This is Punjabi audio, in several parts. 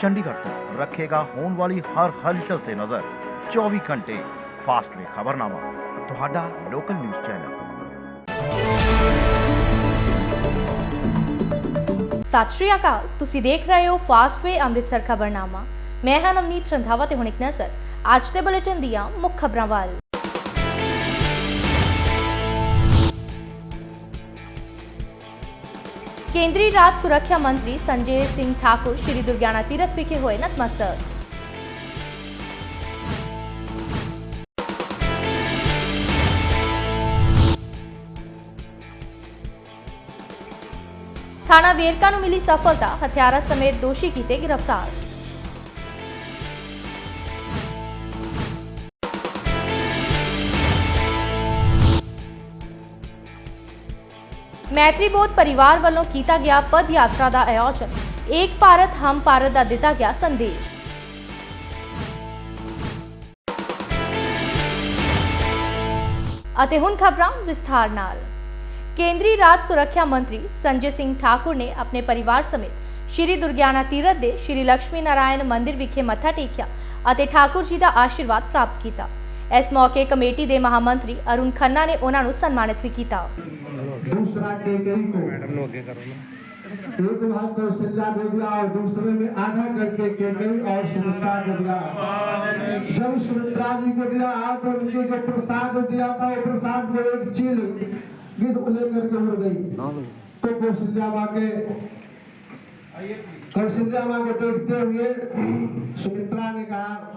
ਚੰਡੀਗੜ੍ਹ ਤੋਂ ਰੱਖੇਗਾ ਹੋਣ ਵਾਲੀ ਹਰ ਹਲਚਲ ਤੇ ਨਜ਼ਰ। 24 ਘੰਟੇ ਫਾਸਟਵੇ ਖਬਰਨਾਮਾ, ਤੁਹਾਡਾ ਲੋਕਲ ਨਿਊਜ਼ ਚੈਨਲ। ਸਤਿ ਸ਼੍ਰੀ ਅਕਾਲ, ਤੁਸੀਂ ਦੇਖ ਰਹੇ ਹੋ ਫਾਸਟਵੇ ਅੰਮ੍ਰਿਤਸਰ ਖਬਰਨਾਮਾ। ਮੈਂ ਹਾਂ ਨਵਨੀਤ ਰੰਧਾਵਾ ਤੇ ਹੁਣ ਇੱਕ ਨਜ਼ਰ। ਅੱਜ ਦੇ ਬੁਲੇਟਿਨ ਦੀਆਂ ਮੁੱਖ ਖਬਰਾਂ ਵੱਲ। ਕੇਂਦਰੀ ਰਾਜ ਸੁਰੱਖਿਆ ਮੰਤਰੀ ਸੰਜੇ ਸਿੰਘ ਠਾਕੁਰ ਸ਼੍ਰੀ ਦੁਰਗਿਆਨਾ ਤੀਰਥ ਵਿਖੇ ਹੋਏ ਨਤਮਸਤਕ। ਥਾਣਾ ਵੇਰਕਾ ਨੂੰ ਮਿਲੀ ਸਫਲਤਾ, ਹਥਿਆਰਾਂ ਸਮੇਤ ਦੋਸ਼ੀ ਕੀਤੇ ਗ੍ਰਿਫਤਾਰ। ਮੈਤਰੀ ਪਰਿਵਾਰ ਵੱਲੋਂ ਕੀਤਾ ਗਿਆ ਪਦ ਯਾਤਰਾ ਦਾ ਆਯੋਜਨ। ਏਕ ਭਾਰਤ, ਹਮ ਭਾਰਤ ਦਾ ਦਿੱਤਾ ਗਿਆ ਸੰਦੇਸ਼। ਅਤੇ ਹੁਣ ਖਬਰਾਂ ਵਿਸਥਾਰ ਨਾਲ। ਕੇਂਦਰੀ ਰਾਜ ਸੁਰੱਖਿਆ ਮੰਤਰੀ ਸੰਜੇ ਸਿੰਘ ਠਾਕੁਰ ਨੇ ਆਪਣੇ ਪਰਿਵਾਰ ਸਮੇਤ ਸ਼੍ਰੀ ਦੁਰਗਿਆਨਾ ਤੀਰਥ ਦੇ ਸ਼੍ਰੀ ਲక్ష్ਮੀ ਨਾਰਾਇਣ ਮੰਦਿਰ ਵਿਖੇ ਮੱਥਾ ਟੇਕਿਆ ਅਤੇ ਠਾਕੁਰ ਜੀ ਦਾ ਆਸ਼ੀਰਵਾਦ ਪ੍ਰਾਪਤ ਕੀਤਾ। ਇਸ ਮੌਕੇ ਕਮੇਟੀ ਦੇ ਮਹਾਮੰਤਰੀ ਅਰੁਣ ਖੰਨਾ ਨੇ ਉਹਨਾਂ ਨੂੰ ਸਨਮਾਨਿਤ ਵੀ ਕੀਤਾ दूसरा केकरी को मैडम ने आगे करो ना एक भाग कौशल्या दे दिया और दूसरे में आधा करके केकरी और सुमित्रा को दिया जब सुमित्रा जी को दिया तो उनके जो प्रसाद दिया था वो प्रसाद में एक चील गिद्ध लेकर के उड़ गई तो कौशल्या माँ के कौशल्या माँ को देखते हुए सुमित्रा ने कहा माँ मुझे तो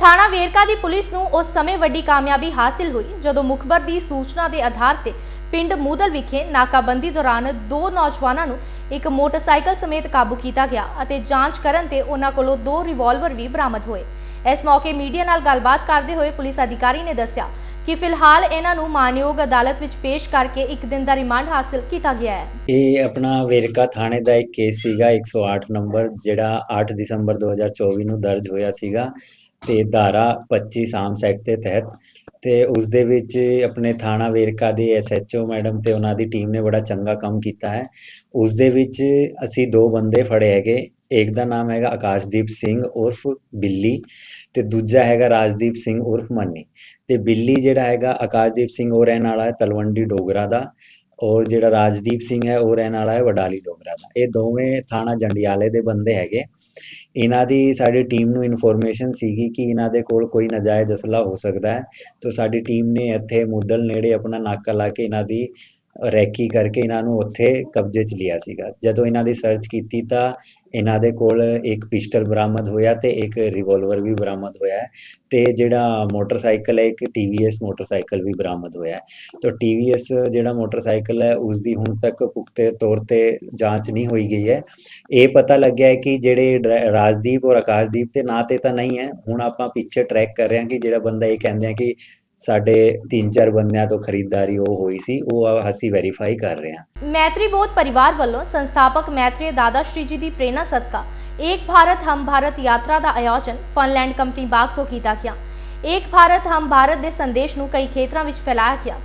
ਥਾਣਾ ਵੇਰਕਾ ਦੀ ਪੁਲਿਸ ਨੂੰ ਉਸ ਸਮੇਂ ਵੱਡੀ ਕਾਮਯਾਬੀ ਹਾਸਿਲ ਹੋਈ, ਜਦੋਂ ਮੁਖਬਰ ਦੀ ਸੂਚਨਾ ਦੇ ਆਧਾਰ ਤੇ ਪਿੰਡ ਮੂਦਲ ਵਿਖੇ ਨਾਕਾਬੰਦੀ ਦੌਰਾਨ ਦੋ ਨੌਜਵਾਨਾਂ ਨੂੰ ਇੱਕ ਮੋਟਰਸਾਈਕਲ ਸਮੇਤ ਕਾਬੂ ਕੀਤਾ ਗਿਆ ਅਤੇ ਜਾਂਚ ਕਰਨ ਤੇ ਉਹਨਾਂ ਕੋਲੋਂ ਦੋ ਰਿਵਾਲਵਰ ਵੀ ਬਰਾਮਦ ਹੋਏ। ਇਸ ਮੌਕੇ ਮੀਡੀਆ ਨਾਲ ਗੱਲਬਾਤ ਕਰਦੇ ਹੋਏ ਪੁਲਿਸ ਅਧਿਕਾਰੀ ਨੇ ਦੱਸਿਆ ਕਿ ਫਿਲਹਾਲ ਇਹਨਾਂ ਨੂੰ ਮਾਨਯੋਗ ਅਦਾਲਤ ਵਿੱਚ ਪੇਸ਼ ਕਰਕੇ ਇੱਕ ਦਿਨ ਦਾ ਰਿਮਾਂਡ ਹਾਸਲ ਕੀਤਾ ਗਿਆ ਹੈ। ਇਹ ਆਪਣਾ ਵੇਰਕਾ ਥਾਣੇ ਦਾ ਇੱਕ ਕੇਸ ਸੀਗਾ 108 ਨੰਬਰ, ਜਿਹੜਾ 8 ਦਸੰਬਰ 2024 ਨੂੰ ਦਰਜ ਹੋਇਆ ਸੀਗਾ। ਤੇ ਧਾਰਾ 25 ਸ਼ਾਮ ਸੈਕਟ ਦੇ ਤਹਿਤ ਤੇ ਉਸ ਦੇ ਵਿੱਚ ਆਪਣੇ ਥਾਣਾ ਵੇਰਕਾ ਦੇ ਐਸਐਚਓ ਮੈਡਮ ਤੇ ਉਹਨਾਂ ਦੀ ਟੀਮ ਨੇ ਬੜਾ ਚੰਗਾ ਕੰਮ ਕੀਤਾ ਹੈ। ਉਸ ਦੇ ਵਿੱਚ ਅਸੀਂ ਦੋ ਬੰਦੇ ਫੜੇ ਹੈਗੇ, ਇੱਕ ਦਾ ਨਾਮ ਹੈਗਾ ਆਕਾਸ਼ਦੀਪ ਸਿੰਘ ਉਰਫ ਬਿੱਲੀ ਤੇ ਦੂਜਾ ਹੈਗਾ ਰਾਜਦੀਪ ਸਿੰਘ ਉਰਫ ਮੰਨੀ ਤੇ ਬਿੱਲੀ ਜਿਹੜਾ ਹੈਗਾ ਆਕਾਸ਼ਦੀਪ ਸਿੰਘ ਉਹ ਰਹਿਣ ਵਾਲਾ ਹੈ ਤਲਵੰਡੀ ਡੋਗਰਾ ਦਾ ਔਰ ਜਿਹੜਾ ਰਾਜਦੀਪ ਸਿੰਘ ਹੈ, ਉਹ ਰਹਿਣ ਵਾਲਾ ਹੈ ਵਡਾਲੀ ਡੋਗਰਾ ਦਾ। ਇਹ ਦੋਵੇਂ ਥਾਣਾ ਜੰਡਿਆਲੇ ਦੇ ਬੰਦੇ ਹੈਗੇ। ਇਹਨਾਂ ਦੀ ਸਾਡੀ ਟੀਮ ਨੂੰ ਇਨਫੋਰਮੇਸ਼ਨ ਸੀਗੀ ਕਿ ਇਹਨਾਂ ਦੇ ਕੋਲ ਕੋਈ ਨਜਾਇਜ਼ ਅਸਲਾ ਹੋ ਸਕਦਾ ਹੈ। ਤਾਂ ਸਾਡੀ ਟੀਮ ਨੇ ਇੱਥੇ ਮੁੱਦਲ ਨੇੜੇ ਆਪਣਾ ਨਾਕਾ ਲਾ ਕੇ ਇਹਨਾਂ ਦੀ ਰੈਕੀ ਕਰਕੇ ਇਹਨਾਂ ਨੂੰ ਉੱਥੇ ਕਬਜ਼ੇ 'ਚ ਲਿਆ ਸੀਗਾ। ਜਦੋਂ ਇਹਨਾਂ ਦੀ ਸਰਚ ਕੀਤੀ ਤਾਂ ਇਹਨਾਂ ਦੇ ਕੋਲ ਇੱਕ ਪਿਸਟਲ ਬਰਾਮਦ ਹੋਇਆ ਤੇ ਇੱਕ ਰਿਵਾਲਵਰ ਵੀ ਬਰਾਮਦ ਹੋਇਆ ਤੇ ਜਿਹੜਾ ਮੋਟਰਸਾਈਕਲ ਹੈ, ਇੱਕ TVS ਮੋਟਰਸਾਈਕਲ ਵੀ ਬਰਾਮਦ ਹੋਇਆ ਹੈ। ਤਾਂ TVS ਜਿਹੜਾ ਮੋਟਰਸਾਈਕਲ ਹੈ ਉਸ ਦੀ ਹੁਣ ਤੱਕ ਪੁਖਤੇ ਤੌਰ ਤੇ ਜਾਂਚ ਨਹੀਂ ਹੋਈ ਗਈ ਹੈ। ਇਹ ਪਤਾ ਲੱਗਿਆ ਹੈ ਕਿ ਜਿਹੜੇ ਰਾਜਦੀਪ ਔਰ ਆਕਾਸ਼ਦੀਪ ਤੇ ਨਾਂ ਤੇ ਤਾਂ ਨਹੀਂ ਹੈ। ਹੁਣ ਆਪਾਂ ਪਿੱਛੇ ਟਰੈਕ ਕਰ ਰਹੇ ਹਾਂ ਕਿ ਜਿਹੜਾ ਬੰਦਾ ਇਹ ਕਹਿੰਦੇ ਆ ਕਿ ਸਾਡੇ ਤਿੰਨ ਚਾਰ ਬੰਦਿਆਂ ਤੋਂ ਖਰੀਦਦਾਰੀ ਉਹ ਹੋਈ ਸੀ, ਉਹ ਅਸੀਂ ਵੈਰੀਫਾਈ ਕਰ ਰਹੇ ਹਾਂ। ਮੈਤਰੀ ਬੋਧ ਪਰਿਵਾਰ ਵੱਲੋਂ ਸੰਸਥਾਪਕ ਮੈਤਰੀ ਦਾਦਾ ਸ਼੍ਰੀ ਜੀ ਦੀ ਪ੍ਰੇਰਣਾ ਸਦਕਾ ਏਕ ਭਾਰਤ ਹਮ ਭਾਰਤ ਯਾਤਰਾ ਦਾ ਆਯੋਜਨ ਫਨਲੈਂਡ ਕੰਪਨੀ ਬਾਗ ਤੋਂ ਕੀਤਾ ਗਿਆ। ਏਕ ਭਾਰਤ ਹਮ ਭਾਰਤ ਦੇ ਸੰਦੇਸ਼ ਨੂੰ ਕਈ ਖੇਤਰਾਂ ਵਿੱਚ ਫੈਲਾਇਆ ਗਿਆ।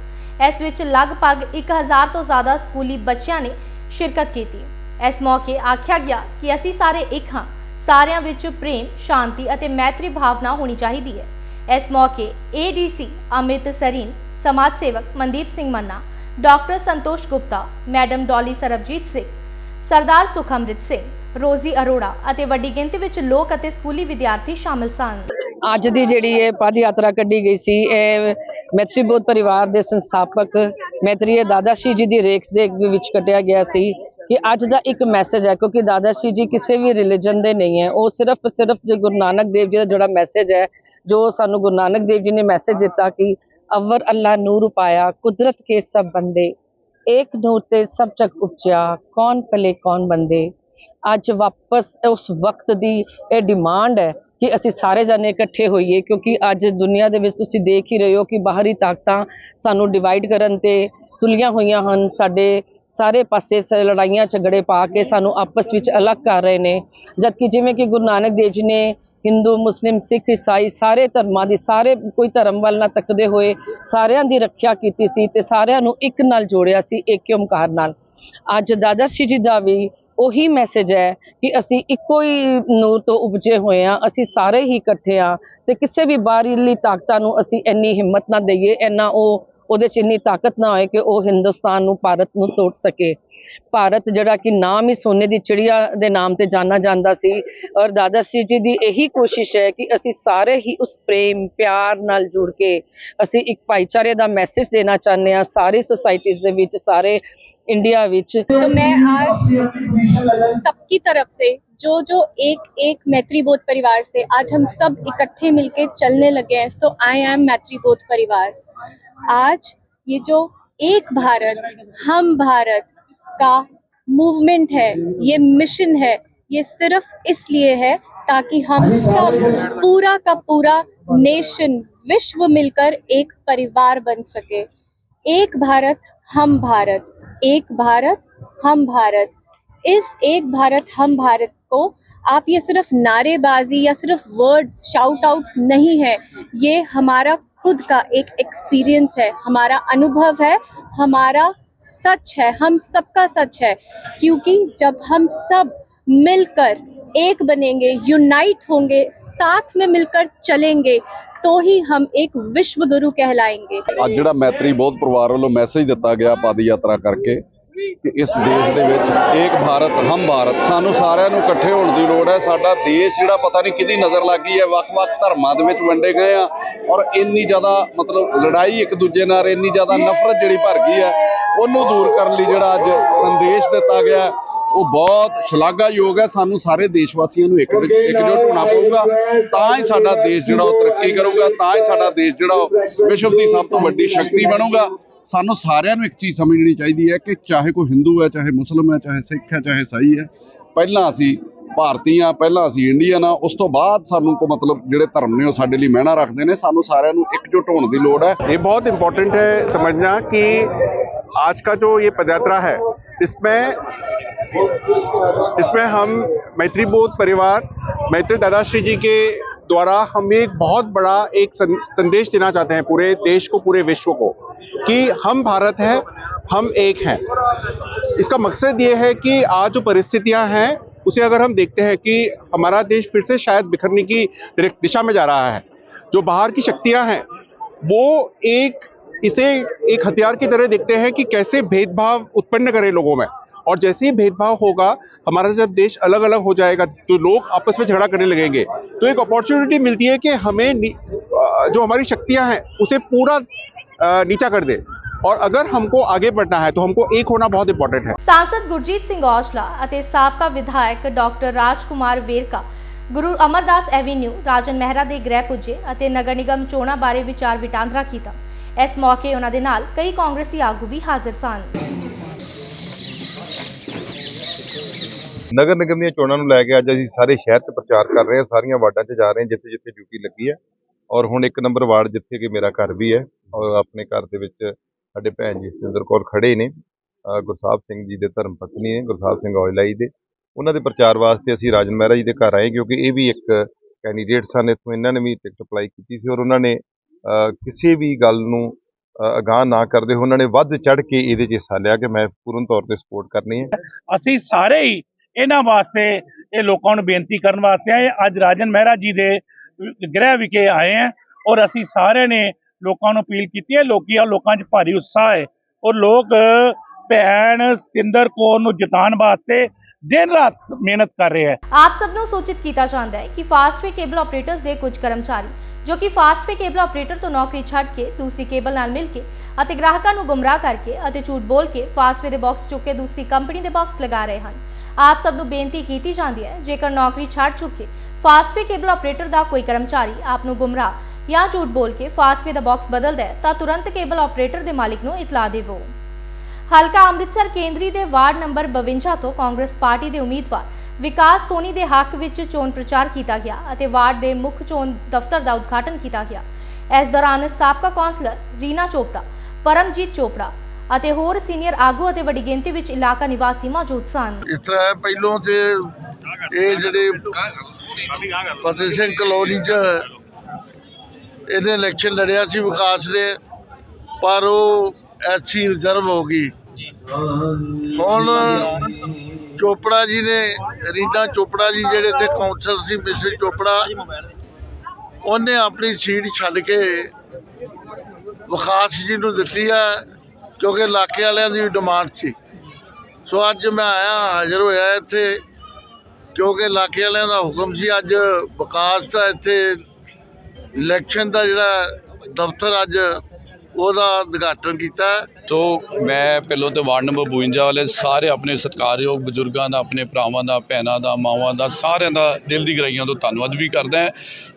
ਇਸ ਵਿੱਚ ਲਗਭਗ 1000 ਤੋਂ ਜ਼ਿਆਦਾ ਸਕੂਲੀ ਬੱਚਿਆਂ ਨੇ ਸ਼ਿਰਕਤ ਕੀਤੀ। ਇਸ ਮੌਕੇ ਆਖਿਆ ਗਿਆ ਕਿ ਅਸੀਂ ਸਾਰੇ ਇੱਕ ਹਾਂ। ਸਾਰਿਆਂ ਵਿੱਚ ਪ੍ਰੇਮ, ਸ਼ਾਂਤੀ ਅਤੇ ਮੈਤਰੀ ਭਾਵਨਾ ਹੋਣੀ ਚਾਹੀਦੀ ਹੈ। ਇਸ ਮੌਕੇ ਏਡੀਸੀ ਅਮਿਤ ਸਰੀਨ, ਸਮਾਜ ਸੇਵਕ ਮਨਦੀਪ ਸਿੰਘ ਮੰਨਾ, ਡਾਕਟਰ ਸੰਤੋਸ਼ ਗੁਪਤਾ, ਮੈਡਮ ਡੋਲੀ ਸਰਬਜੀਤ ਸਿੰਘ, ਸਰਦਾਰ ਸੁਖਮ੍ਰਿਤ ਸਿੰਘ, ਰੋਜ਼ੀ ਅਰੋੜਾ ਅਤੇ ਵੱਡੀ ਗਿਣਤੀ ਵਿੱਚ ਲੋਕ ਅਤੇ ਸਕੂਲੀ ਵਿਦਿਆਰਥੀ ਸ਼ਾਮਲ ਸਨ। ਅੱਜ ਦੀ ਜਿਹੜੀ ਇਹ ਪਦ ਯਾਤਰਾ ਕੱਢੀ ਗਈ ਸੀ, ਇਹ ਮੈਤਰੀ ਬੋਧ ਪਰਿਵਾਰ ਦੇ ਸੰਸਥਾਪਕ ਮੈਤਰੀਏ ਦਾਦਾ ਜੀ ਦੀ ਰੇਖ ਦੇ ਵਿੱਚ ਕੱਢਿਆ ਗਿਆ ਸੀ ਕਿ ਅੱਜ ਦਾ ਇੱਕ ਮੈਸੇਜ ਹੈ, ਕਿਉਂਕਿ ਦਾਦਾ ਜੀ ਕਿਸੇ ਵੀ ਰਿਲੀਜਨ ਦੇ ਨਹੀਂ ਹੈ, ਉਹ ਸਿਰਫ ਸਿਰਫ ਗੁਰੂ ਨਾਨਕ ਦੇਵ ਜੀ ਦਾ ਜਿਹੜਾ ਮੈਸੇਜ ਹੈ ਜੋ ਸਾਨੂੰ ਗੁਰੂ ਨਾਨਕ ਦੇਵ ਜੀ ਨੇ ਮੈਸੇਜ ਦਿੱਤਾ ਕਿ ਅਵਰ ਅੱਲਾ ਨੂਰ ਪਾਇਆ, ਕੁਦਰਤ ਕੇ ਸਭ ਬੰਦੇ, ਏਕ ਨੂਰ ਤੇ ਸਭ ਜਗ ਉਪਜਿਆ, ਕੌਣ ਭਲੇ, ਕੌਣ ਬੰਦੇ ਅੱਜ ਵਾਪਸ ਉਸ ਵਕਤ ਦੀ ਇਹ ਡਿਮਾਂਡ ਹੈ ਕਿ ਅਸੀਂ ਸਾਰੇ ਜਣੇ ਇਕੱਠੇ ਹੋਈਏ, ਕਿਉਂਕਿ ਅੱਜ ਦੁਨੀਆ ਦੇ ਵਿੱਚ ਤੁਸੀਂ ਦੇਖ ਹੀ ਰਹੇ ਹੋ ਕਿ ਬਾਹਰੀ ਤਾਕਤਾਂ ਸਾਨੂੰ ਡਿਵਾਈਡ ਕਰਨ ਤੇ ਤੁਲੀਆਂ ਹੋਈਆਂ ਹਨ। ਸਾਡੇ ਸਾਰੇ ਪਾਸੇ ਲੜਾਈਆਂ ਝਗੜੇ ਪਾ ਕੇ ਸਾਨੂੰ ਆਪਸ ਵਿੱਚ ਅਲੱਗ ਕਰ ਰਹੇ ਨੇ। ਜਦਕਿ ਜਿਵੇਂ ਕਿ ਗੁਰੂ ਨਾਨਕ ਦੇਵ ਜੀ ਨੇ ਹਿੰਦੂ, ਮੁਸਲਿਮ, ਸਿੱਖ, ਈਸਾਈ ਸਾਰੇ ਧਰਮਾਂ ਦੀ, ਸਾਰੇ ਕੋਈ ਧਰਮ ਵੱਲ ਨਾ ਤੱਕਦੇ ਹੋਏ ਸਾਰਿਆਂ ਦੀ ਰੱਖਿਆ ਕੀਤੀ ਸੀ ਤੇ ਸਾਰਿਆਂ ਨੂੰ ਇੱਕ ਨਾਲ ਜੋੜਿਆ ਸੀ ਏਕ ਓਮਕਾਰ ਨਾਲ। ਅੱਜ ਦਾਦਾ ਸ਼੍ਰੀ ਜੀ ਦਾ ਵੀ ਉਹੀ ਮੈਸੇਜ ਹੈ ਕਿ ਅਸੀਂ ਇੱਕੋ ਹੀ ਨੂਰ ਤੋਂ ਉਪਜੇ ਹੋਏ ਆ ਅਸੀਂ ਸਾਰੇ ਹੀ ਇਕੱਠੇ ਆ ਤੇ ਕਿਸੇ ਵੀ ਬਾਹਰੀਲੀ ਤਾਕਤਾਂ ਨੂੰ ਅਸੀਂ ਇੰਨੀ ਹਿੰਮਤ ਨਾ ਦਈਏ, ਇੰਨਾ ਉਹ ਉਹਦੇ 'ਚ ਇੰਨੀ ਤਾਕਤ ਨਾ ਹੋਏ ਕਿ ਉਹ ਹਿੰਦੁਸਤਾਨ ਨੂੰ ਭਾਰਤ ਨੂੰ ਤੋੜ ਸਕੇ ਭਾਰਤ ਜਿਹੜਾ ਕਿ ਨਾਮ ਹੀ ਸੋਨੇ ਦੀ ਚਿੜੀਆ ਦੇ ਨਾਮ ਤੇ ਜਾਣਾ ਜਾਂਦਾ ਸੀ ਔਰ ਦਾਦਾ ਸ਼੍ਰੀ ਜੀ ਦੀ ਇਹੀ ਕੋਸ਼ਿਸ਼ ਹੈ ਕਿ ਅਸੀਂ ਸਾਰੇ ਹੀ ਉਸ ਪ੍ਰੇਮ ਪਿਆਰ ਨਾਲ ਜੁੜ ਕੇ ਅਸੀਂ ਇੱਕ ਭਾਈਚਾਰੇ ਦਾ ਮੈਸੇਜ ਦੇਣਾ ਚਾਹੁੰਦੇ ਆ ਸਾਰੀ सोसाइटीज ਦੇ ਵਿੱਚ ਸਾਰੇ ਇੰਡੀਆ ਵਿੱਚ तो मैं आज सबकी तरफ से जो जो एक एक मैत्री बोध परिवार से आज हम सब इकट्ठे मिलके चलने लगे हैं सो आई एम मैत्री बोध परिवार आज ये जो एक भारत, हम भारत का मूवमेंट है, ये मिशन है, ये सिर्फ़ इसलिए है ताकि हम सब पूरा का पूरा नेशन विश्व मिलकर एक परिवार बन सके। एक भारत, हम भारत, एक भारत, हम भारत। इस एक भारत, हम भारत को आप ये सिर्फ़ नारेबाजी या सिर्फ़ वर्ड्स शाउट आउट्स नहीं है, ये हमारा खुद का एक एक्सपीरियंस है हमारा अनुभव है हमारा सच है हम सबका सच है क्योंकि जब हम सब मिलकर एक बनेंगे यूनाइट होंगे साथ में मिलकर चलेंगे तो ही हम एक विश्व गुरु कहलाएंगे ਅੱਜ ਜਿਹੜਾ ਮੈਤਰੀ ਬੋਧ ਪਰਿਵਾਰ ਵੱਲੋਂ ਮੈਸੇਜ ਦਿੱਤਾ ਗਿਆ ਪਦ ਯਾਤਰਾ ਕਰਕੇ ਕਿ ਇਸ ਦੇਸ਼ ਦੇ ਵਿੱਚ ਏਕ ਭਾਰਤ, ਹਮ ਭਾਰਤ। ਸਾਨੂੰ ਸਾਰਿਆਂ ਨੂੰ ਇਕੱਠੇ ਹੋਣ ਦੀ ਲੋੜ ਹੈ। ਸਾਡਾ ਦੇਸ਼ ਜਿਹੜਾ ਪਤਾ ਨਹੀਂ ਕਿਹਦੀ ਨਜ਼ਰ ਲੱਗ ਗਈ ਹੈ। ਵੱਖ-ਵੱਖ ਧਰਮਾਂ ਦੇ ਵਿੱਚ ਵੰਡੇ ਗਏ ਆ ਔਰ ਇੰਨੀ ਜ਼ਿਆਦਾ ਮਤਲਬ ਲੜਾਈ ਇੱਕ ਦੂਜੇ ਨਾਲ, ਇੰਨੀ ਜ਼ਿਆਦਾ ਨਫ਼ਰਤ ਜਿਹੜੀ ਭਰ ਗਈ ਹੈ, ਉਹਨੂੰ ਦੂਰ ਕਰਨ ਲਈ ਜਿਹੜਾ ਅੱਜ ਸੰਦੇਸ਼ ਦਿੱਤਾ ਗਿਆ ਉਹ ਬਹੁਤ ਸ਼ਲਾਘਾਯੋਗ ਹੈ। ਸਾਨੂੰ ਸਾਰੇ ਦੇਸ਼ ਵਾਸੀਆਂ ਨੂੰ ਇੱਕ ਇਕਜੁੱਟ ਹੋਣਾ ਪਊਗਾ। ਤਾਂ ਹੀ ਸਾਡਾ ਦੇਸ਼ ਜਿਹੜਾ ਉਹ ਤਰੱਕੀ ਕਰੂਗਾ। ਤਾਂ ਹੀ ਸਾਡਾ ਦੇਸ਼ ਜਿਹੜਾ ਉਹ ਵਿਸ਼ਵ ਦੀ ਸਭ ਤੋਂ ਵੱਡੀ ਸ਼ਕਤੀ ਬਣੂਗਾ। ਸਾਨੂੰ ਸਾਰਿਆਂ ਨੂੰ ਇੱਕ ਚੀਜ਼ ਸਮਝਣੀ ਚਾਹੀਦੀ ਹੈ ਕਿ ਚਾਹੇ ਕੋਈ ਹਿੰਦੂ ਹੈ ਚਾਹੇ ਮੁਸਲਮਾਨ ਹੈ ਚਾਹੇ ਸਿੱਖ ਹੈ ਚਾਹੇ ਈਸਾਈ ਹੈ ਪਹਿਲਾਂ ਅਸੀਂ ਭਾਰਤੀ ਹਾਂ ਪਹਿਲਾਂ ਅਸੀਂ ਇੰਡੀਅਨ ਹਾਂ ਉਸ ਤੋਂ ਬਾਅਦ ਸਾਨੂੰ ਕੋ ਮਤਲਬ ਜਿਹੜੇ ਧਰਮ ਨੇ ਉਹ ਸਾਡੇ ਲਈ ਮਹਿਣਾ ਰੱਖਦੇ ਨੇ ਸਾਨੂੰ ਸਾਰਿਆਂ ਨੂੰ ਇਕਜੁੱਟ ਹੋਣ ਦੀ ਲੋੜ ਹੈ ये बहुत इम्पोर्टेंट है समझना कि आज का जो ये पदयात्रा है इसमें इसमें हम मैत्री बोध परिवार मैत्री दादाश्री जी के द्वारा हम एक बहुत बड़ा एक संदेश देना चाहते हैं पूरे देश को, पूरे विश्व को, कि हम भारत है, हम एक हैं। इसका मकसद ये है कि आज जो परिस्थितियाँ हैं, उसे अगर हम देखते हैं कि हमारा देश फिर से शायद बिखरने की दिशा में जा रहा है, जो बाहर की शक्तियाँ हैं, वो एक, इसे एक हथियार की तरह देखते हैं कि कैसे भेदभाव उत्पन्न करें लोगों में। और जैसे ही भेदभाव होगा हमारा जब देश अलग अलग हो जाएगा तो लोग आपस में झगड़ा करने लगेंगे तो एक अपॉर्चुनिटी मिलती है कि हमें नी- अ, जो हमारी शक्तियां हैं उसे पूरा अ, नीचा कर दे और अगर हमको आगे बढ़ना है तो हमको एक होना बहुत इंपॉर्टेंट है ਸਾਂਸਦ ਗੁਰਜੀਤ ਸਿੰਘ ਔਜਲਾ ਅਤੇ ਸਾਬਕਾ ਵਿਧਾਇਕ ਡਾਕਟਰ ਰਾਜਕੁਮਾਰ ਵੇਰਕਾ ਗੁਰੂ ਅਮਰਦਾਸ ਐਵੀਨਿਊ ਰਾਜਨ ਮਹਿਰਾ ਦੇ ਗ੍ਰਹਿ ਪੁੱਜੇ ਅਤੇ ਨਗਰ ਨਿਗਮ ਚੋਣਾਂ ਬਾਰੇ ਵਿਚਾਰ ਵਟਾਂਦਰਾ ਕੀਤਾ ਇਸ ਮੌਕੇ ਉਹਨਾਂ ਦੇ ਨਾਲ ਕਈ ਕਾਂਗਰਸੀ ਆਗੂ ਵੀ ਹਾਜ਼ਰ ਸਨ ਨਗਰ ਨਿਗਮ ਦੀਆਂ ਚੋਣਾਂ ਨੂੰ ਲੈ ਕੇ ਅੱਜ ਅਸੀਂ ਸਾਰੇ ਸ਼ਹਿਰ 'ਚ ਪ੍ਰਚਾਰ ਕਰ ਰਹੇ ਹਾਂ, ਸਾਰੀਆਂ ਵਾਰਡਾਂ 'ਚ ਜਾ ਰਹੇ ਹਾਂ, ਜਿੱਥੇ ਜਿੱਥੇ ਡਿਊਟੀ ਲੱਗੀ ਹੈ। ਔਰ ਹੁਣ ਇੱਕ ਨੰਬਰ ਵਾਰਡ ਜਿੱਥੇ ਕਿ ਮੇਰਾ ਘਰ ਵੀ ਹੈ, ਔਰ ਆਪਣੇ ਘਰ ਦੇ ਵਿੱਚ ਸਾਡੇ ਭੈਣ ਜੀ ਸਿੰਦਰ ਕੌਰ ਖੜੇ ਨੇ, ਅਹ ਗੁਰਸਾਹਿਬ ਸਿੰਘ ਜੀ ਦੇ ਧਰਮ ਪਤਨੀ ਨੇ, ਗੁਰਸਾਹਿਬ ਸਿੰਘ ਔਜਲਾਈ ਦੇ। ਉਹਨਾਂ ਦੇ ਪ੍ਰਚਾਰ ਵਾਸਤੇ ਅਸੀਂ ਰਾਜਨ ਮਹਿਰਾ ਜੀ ਦੇ ਘਰ ਆਏ, ਕਿਉਂਕਿ ਇਹ ਵੀ ਇੱਕ ਕੈਂਡੀਡੇਟ ਸਨ, ਇੱਥੋਂ ਇਹਨਾਂ ਨੇ ਵੀ ਟਿਕਟ ਅਪਲਾਈ ਕੀਤੀ ਸੀ, ਔਰ ਉਹਨਾਂ ਨੇ ਕਿਸੇ ਵੀ ਗੱਲ ਨੂੰ, ਅਹ ਅਗਾਂਹ ਨਾ ਕਰਦੇ ਉਹਨਾਂ ਨੇ ਵੱਧ ਚੜ ਕੇ ਇਹਦੇ 'ਚ ਹਿੱਸਾ ਲਿਆ ਕਿ ਮੈਂ ਪੂਰਨ ਤੌਰ ਤੇ ਸਪੋਰਟ ਕਰਨੀ ਹੈ। ਅਸੀਂ ਸਾਰੇ ਹੀ ਇਹਨਾਂ ਵਾਸਤੇ ਇਹ ਲੋਕਾਂ ਨੂੰ ਬੇਨਤੀ ਕਰਨ ਵਾਸਤੇ ਆਏ ਅੱਜ ਰਾਜਨ ਮਹਿਰਾ ਜੀ ਦੇ ਗ੍ਰਹਿ ਵਿਖੇ ਆਏ ਆ ਔਰ ਅਸੀਂ ਸਾਰਿਆਂ ਨੇ ਲੋਕਾਂ ਨੂੰ ਅਪੀਲ ਕੀਤੀ ਹੈ, ਲੋਕੀ ਆ ਲੋਕਾਂ 'ਚ ਭਾਰੀ ਉਤਸ਼ਾਹ ਹੈ ਔਰ ਲੋਕ ਭੈਣ ਸਤਿੰਦਰ ਕੌਰ ਨੂੰ ਜਿਤਾਉਣ ਵਾਸਤੇ ਦਿਨ ਰਾਤ ਮਿਹਨਤ ਕਰ ਰਹੇ ਹੈ। ਆਪ ਸਭ ਨੂੰ ਸੂਚਿਤ ਕੀਤਾ ਜਾਂਦਾ ਹੈ ਕਿ ਫਾਸਟਵੇ ਕੇਬਲ ਆਪਰੇਟਰਸ ਦੇ ਕੁਝ ਕਰਮਚਾਰੀ, ਜੋ ਕਿ ਫਾਸਟਵੇ ਕੇਬਲ ਆਪਰੇਟਰ ਤੋਂ ਨੌਕਰੀ ਛੱਡ ਕੇ ਦੂਸਰੀ ਕੇਬਲ ਨਾਲ ਮਿਲ ਕੇ ਅਤੇ ਗ੍ਰਾਹਕਾਂ ਨੂੰ ਗੁੰਮਰਾਹ ਕਰਕੇ ਅਤੇ ਝੂਠ ਬੋਲ ਕੇ ਫਾਸਟਵੇ ਦੇ ਬਾਕਸ ਚੁੱਕ ਕੇ ਦੂਸਰੀ ਕੰਪਨੀ ਦੇ ਬਾਕਸ ਲਗਾ ਰਹੇ ਹਨ। ਆਪ ਸਭ ਨੂੰ ਬੇਨਤੀ ਕੀਤੀ ਜਾਂਦੀ ਹੈ, ਜੇਕਰ ਨੌਕਰੀ ਛੱਡ ਚੁੱਕੇ ਫਾਸਟਵੇ ਕੇਬਲ ਆਪਰੇਟਰ ਦਾ ਕੋਈ ਕਰਮਚਾਰੀ ਆਪ ਨੂੰ ਗੁੰਮਰਾਹ ਜਾਂ ਝੂਠ ਬੋਲ ਕੇ ਫਾਸਟਵੇ ਦਾ ਬਾਕਸ ਬਦਲਦਾ ਹੈ, ਤਾਂ ਤੁਰੰਤ ਕੇਬਲ ਆਪਰੇਟਰ ਦੇ ਮਾਲਿਕ ਨੂੰ ਇਤਲਾਹ ਦੇਵੋ। ਹਲਕਾ ਅੰਮ੍ਰਿਤਸਰ ਕੇਂਦਰੀ ਦੇ ਵਾਰਡ ਨੰਬਰ 52 ਤੋਂ ਕਾਂਗਰਸ ਪਾਰਟੀ ਦੇ ਉਮੀਦਵਾਰ ਵਿਕਾਸ ਸੋਨੀ ਦੇ ਹੱਕ ਵਿੱਚ ਚੋਣ ਪ੍ਰਚਾਰ ਕੀਤਾ ਗਿਆ ਅਤੇ ਵਾਰਡ ਦੇ ਮੁੱਖ ਚੋਣ ਦਫ਼ਤਰ ਦਾ ਉਦਘਾਟਨ ਕੀਤਾ ਗਿਆ। ਇਸ ਦੌਰਾਨ ਸਾਬਕਾ ਕੌਂਸਲਰ ਰੀਨਾ ਚੋਪੜਾ, ਪਰਮਜੀਤ ਚੋਪੜਾ ਅਤੇ ਹੋਰ ਸੀਨੀਅਰ ਆਗੂ ਅਤੇ ਵੱਡੀ ਗਿਣਤੀ ਵਿੱਚ ਇਲਾਕਾ ਨਿਵਾਸੀ ਮੌਜੂਦ ਸਨ। ਇਸ ਤਰ੍ਹਾਂ ਹੈ, ਪਹਿਲੋਂ ਤੇ ਇਹ ਜਿਹੜੇ ਫਤਿਹ ਸਿੰਘ ਕਲੋਨੀ ਚ ਇਹਨੇ ਇਲੈਕਸ਼ਨ ਲੜਿਆ ਸੀ ਵਿਕਾਸ ਦੇ ਪਰ ਉਹ ਐਸੀ ਰਿਜ਼ਰਵ ਹੋ ਗਈ। ਹੁਣ ਚੋਪੜਾ ਜੀ ਨੇ ਰੀਨਾ ਚੋਪੜਾ ਜੀ ਜਿਹੜੇ ਇੱਥੇ ਕਾਉਂਸਲਰ ਸੀ ਮਿਸਿਸ ਚੋਪੜਾ ਉਹਨੇ ਆਪਣੀ ਸੀਟ ਛੱਡ ਕੇ ਵਿਕਾਸ ਜੀ ਨੂੰ ਦਿੱਤੀ ਹੈ। ਕਿਉਂਕਿ ਇਲਾਕੇ ਵਾਲਿਆਂ ਦੀ ਡਿਮਾਂਡ ਸੀ। ਸੋ ਅੱਜ ਮੈਂ ਆਇਆ, ਹਾਜ਼ਰ ਹੋਇਆ ਇੱਥੇ। ਕਿਉਂਕਿ ਇਲਾਕੇ ਵਾਲਿਆਂ ਦਾ ਹੁਕਮ ਸੀ, ਅੱਜ ਵਿਕਾਸ ਦਾ ਇੱਥੇ ਇਲੈਕਸ਼ਨ ਦਾ ਜਿਹੜਾ ਦਫ਼ਤਰ ਅੱਜ ਉਹਦਾ ਉਦਘਾਟਨ ਕੀਤਾ। ਸੋ ਮੈਂ ਪਹਿਲੋਂ ਤੇ ਵਾਰਡ ਨੰਬਰ 52 ਵਾਲੇ ਸਾਰੇ ਆਪਣੇ ਸਤਿਕਾਰਯੋਗ ਬਜ਼ੁਰਗਾਂ ਦਾ ਆਪਣੇ ਭਰਾਵਾਂ ਦਾ ਭੈਣਾਂ ਦਾ ਮਾਵਾਂ ਦਾ ਸਾਰਿਆਂ ਦਾ ਦਿਲ ਦੀ ਗਹਿਰਾਈਆਂ ਤੋਂ ਧੰਨਵਾਦ ਵੀ ਕਰਦਾ ਹਾਂ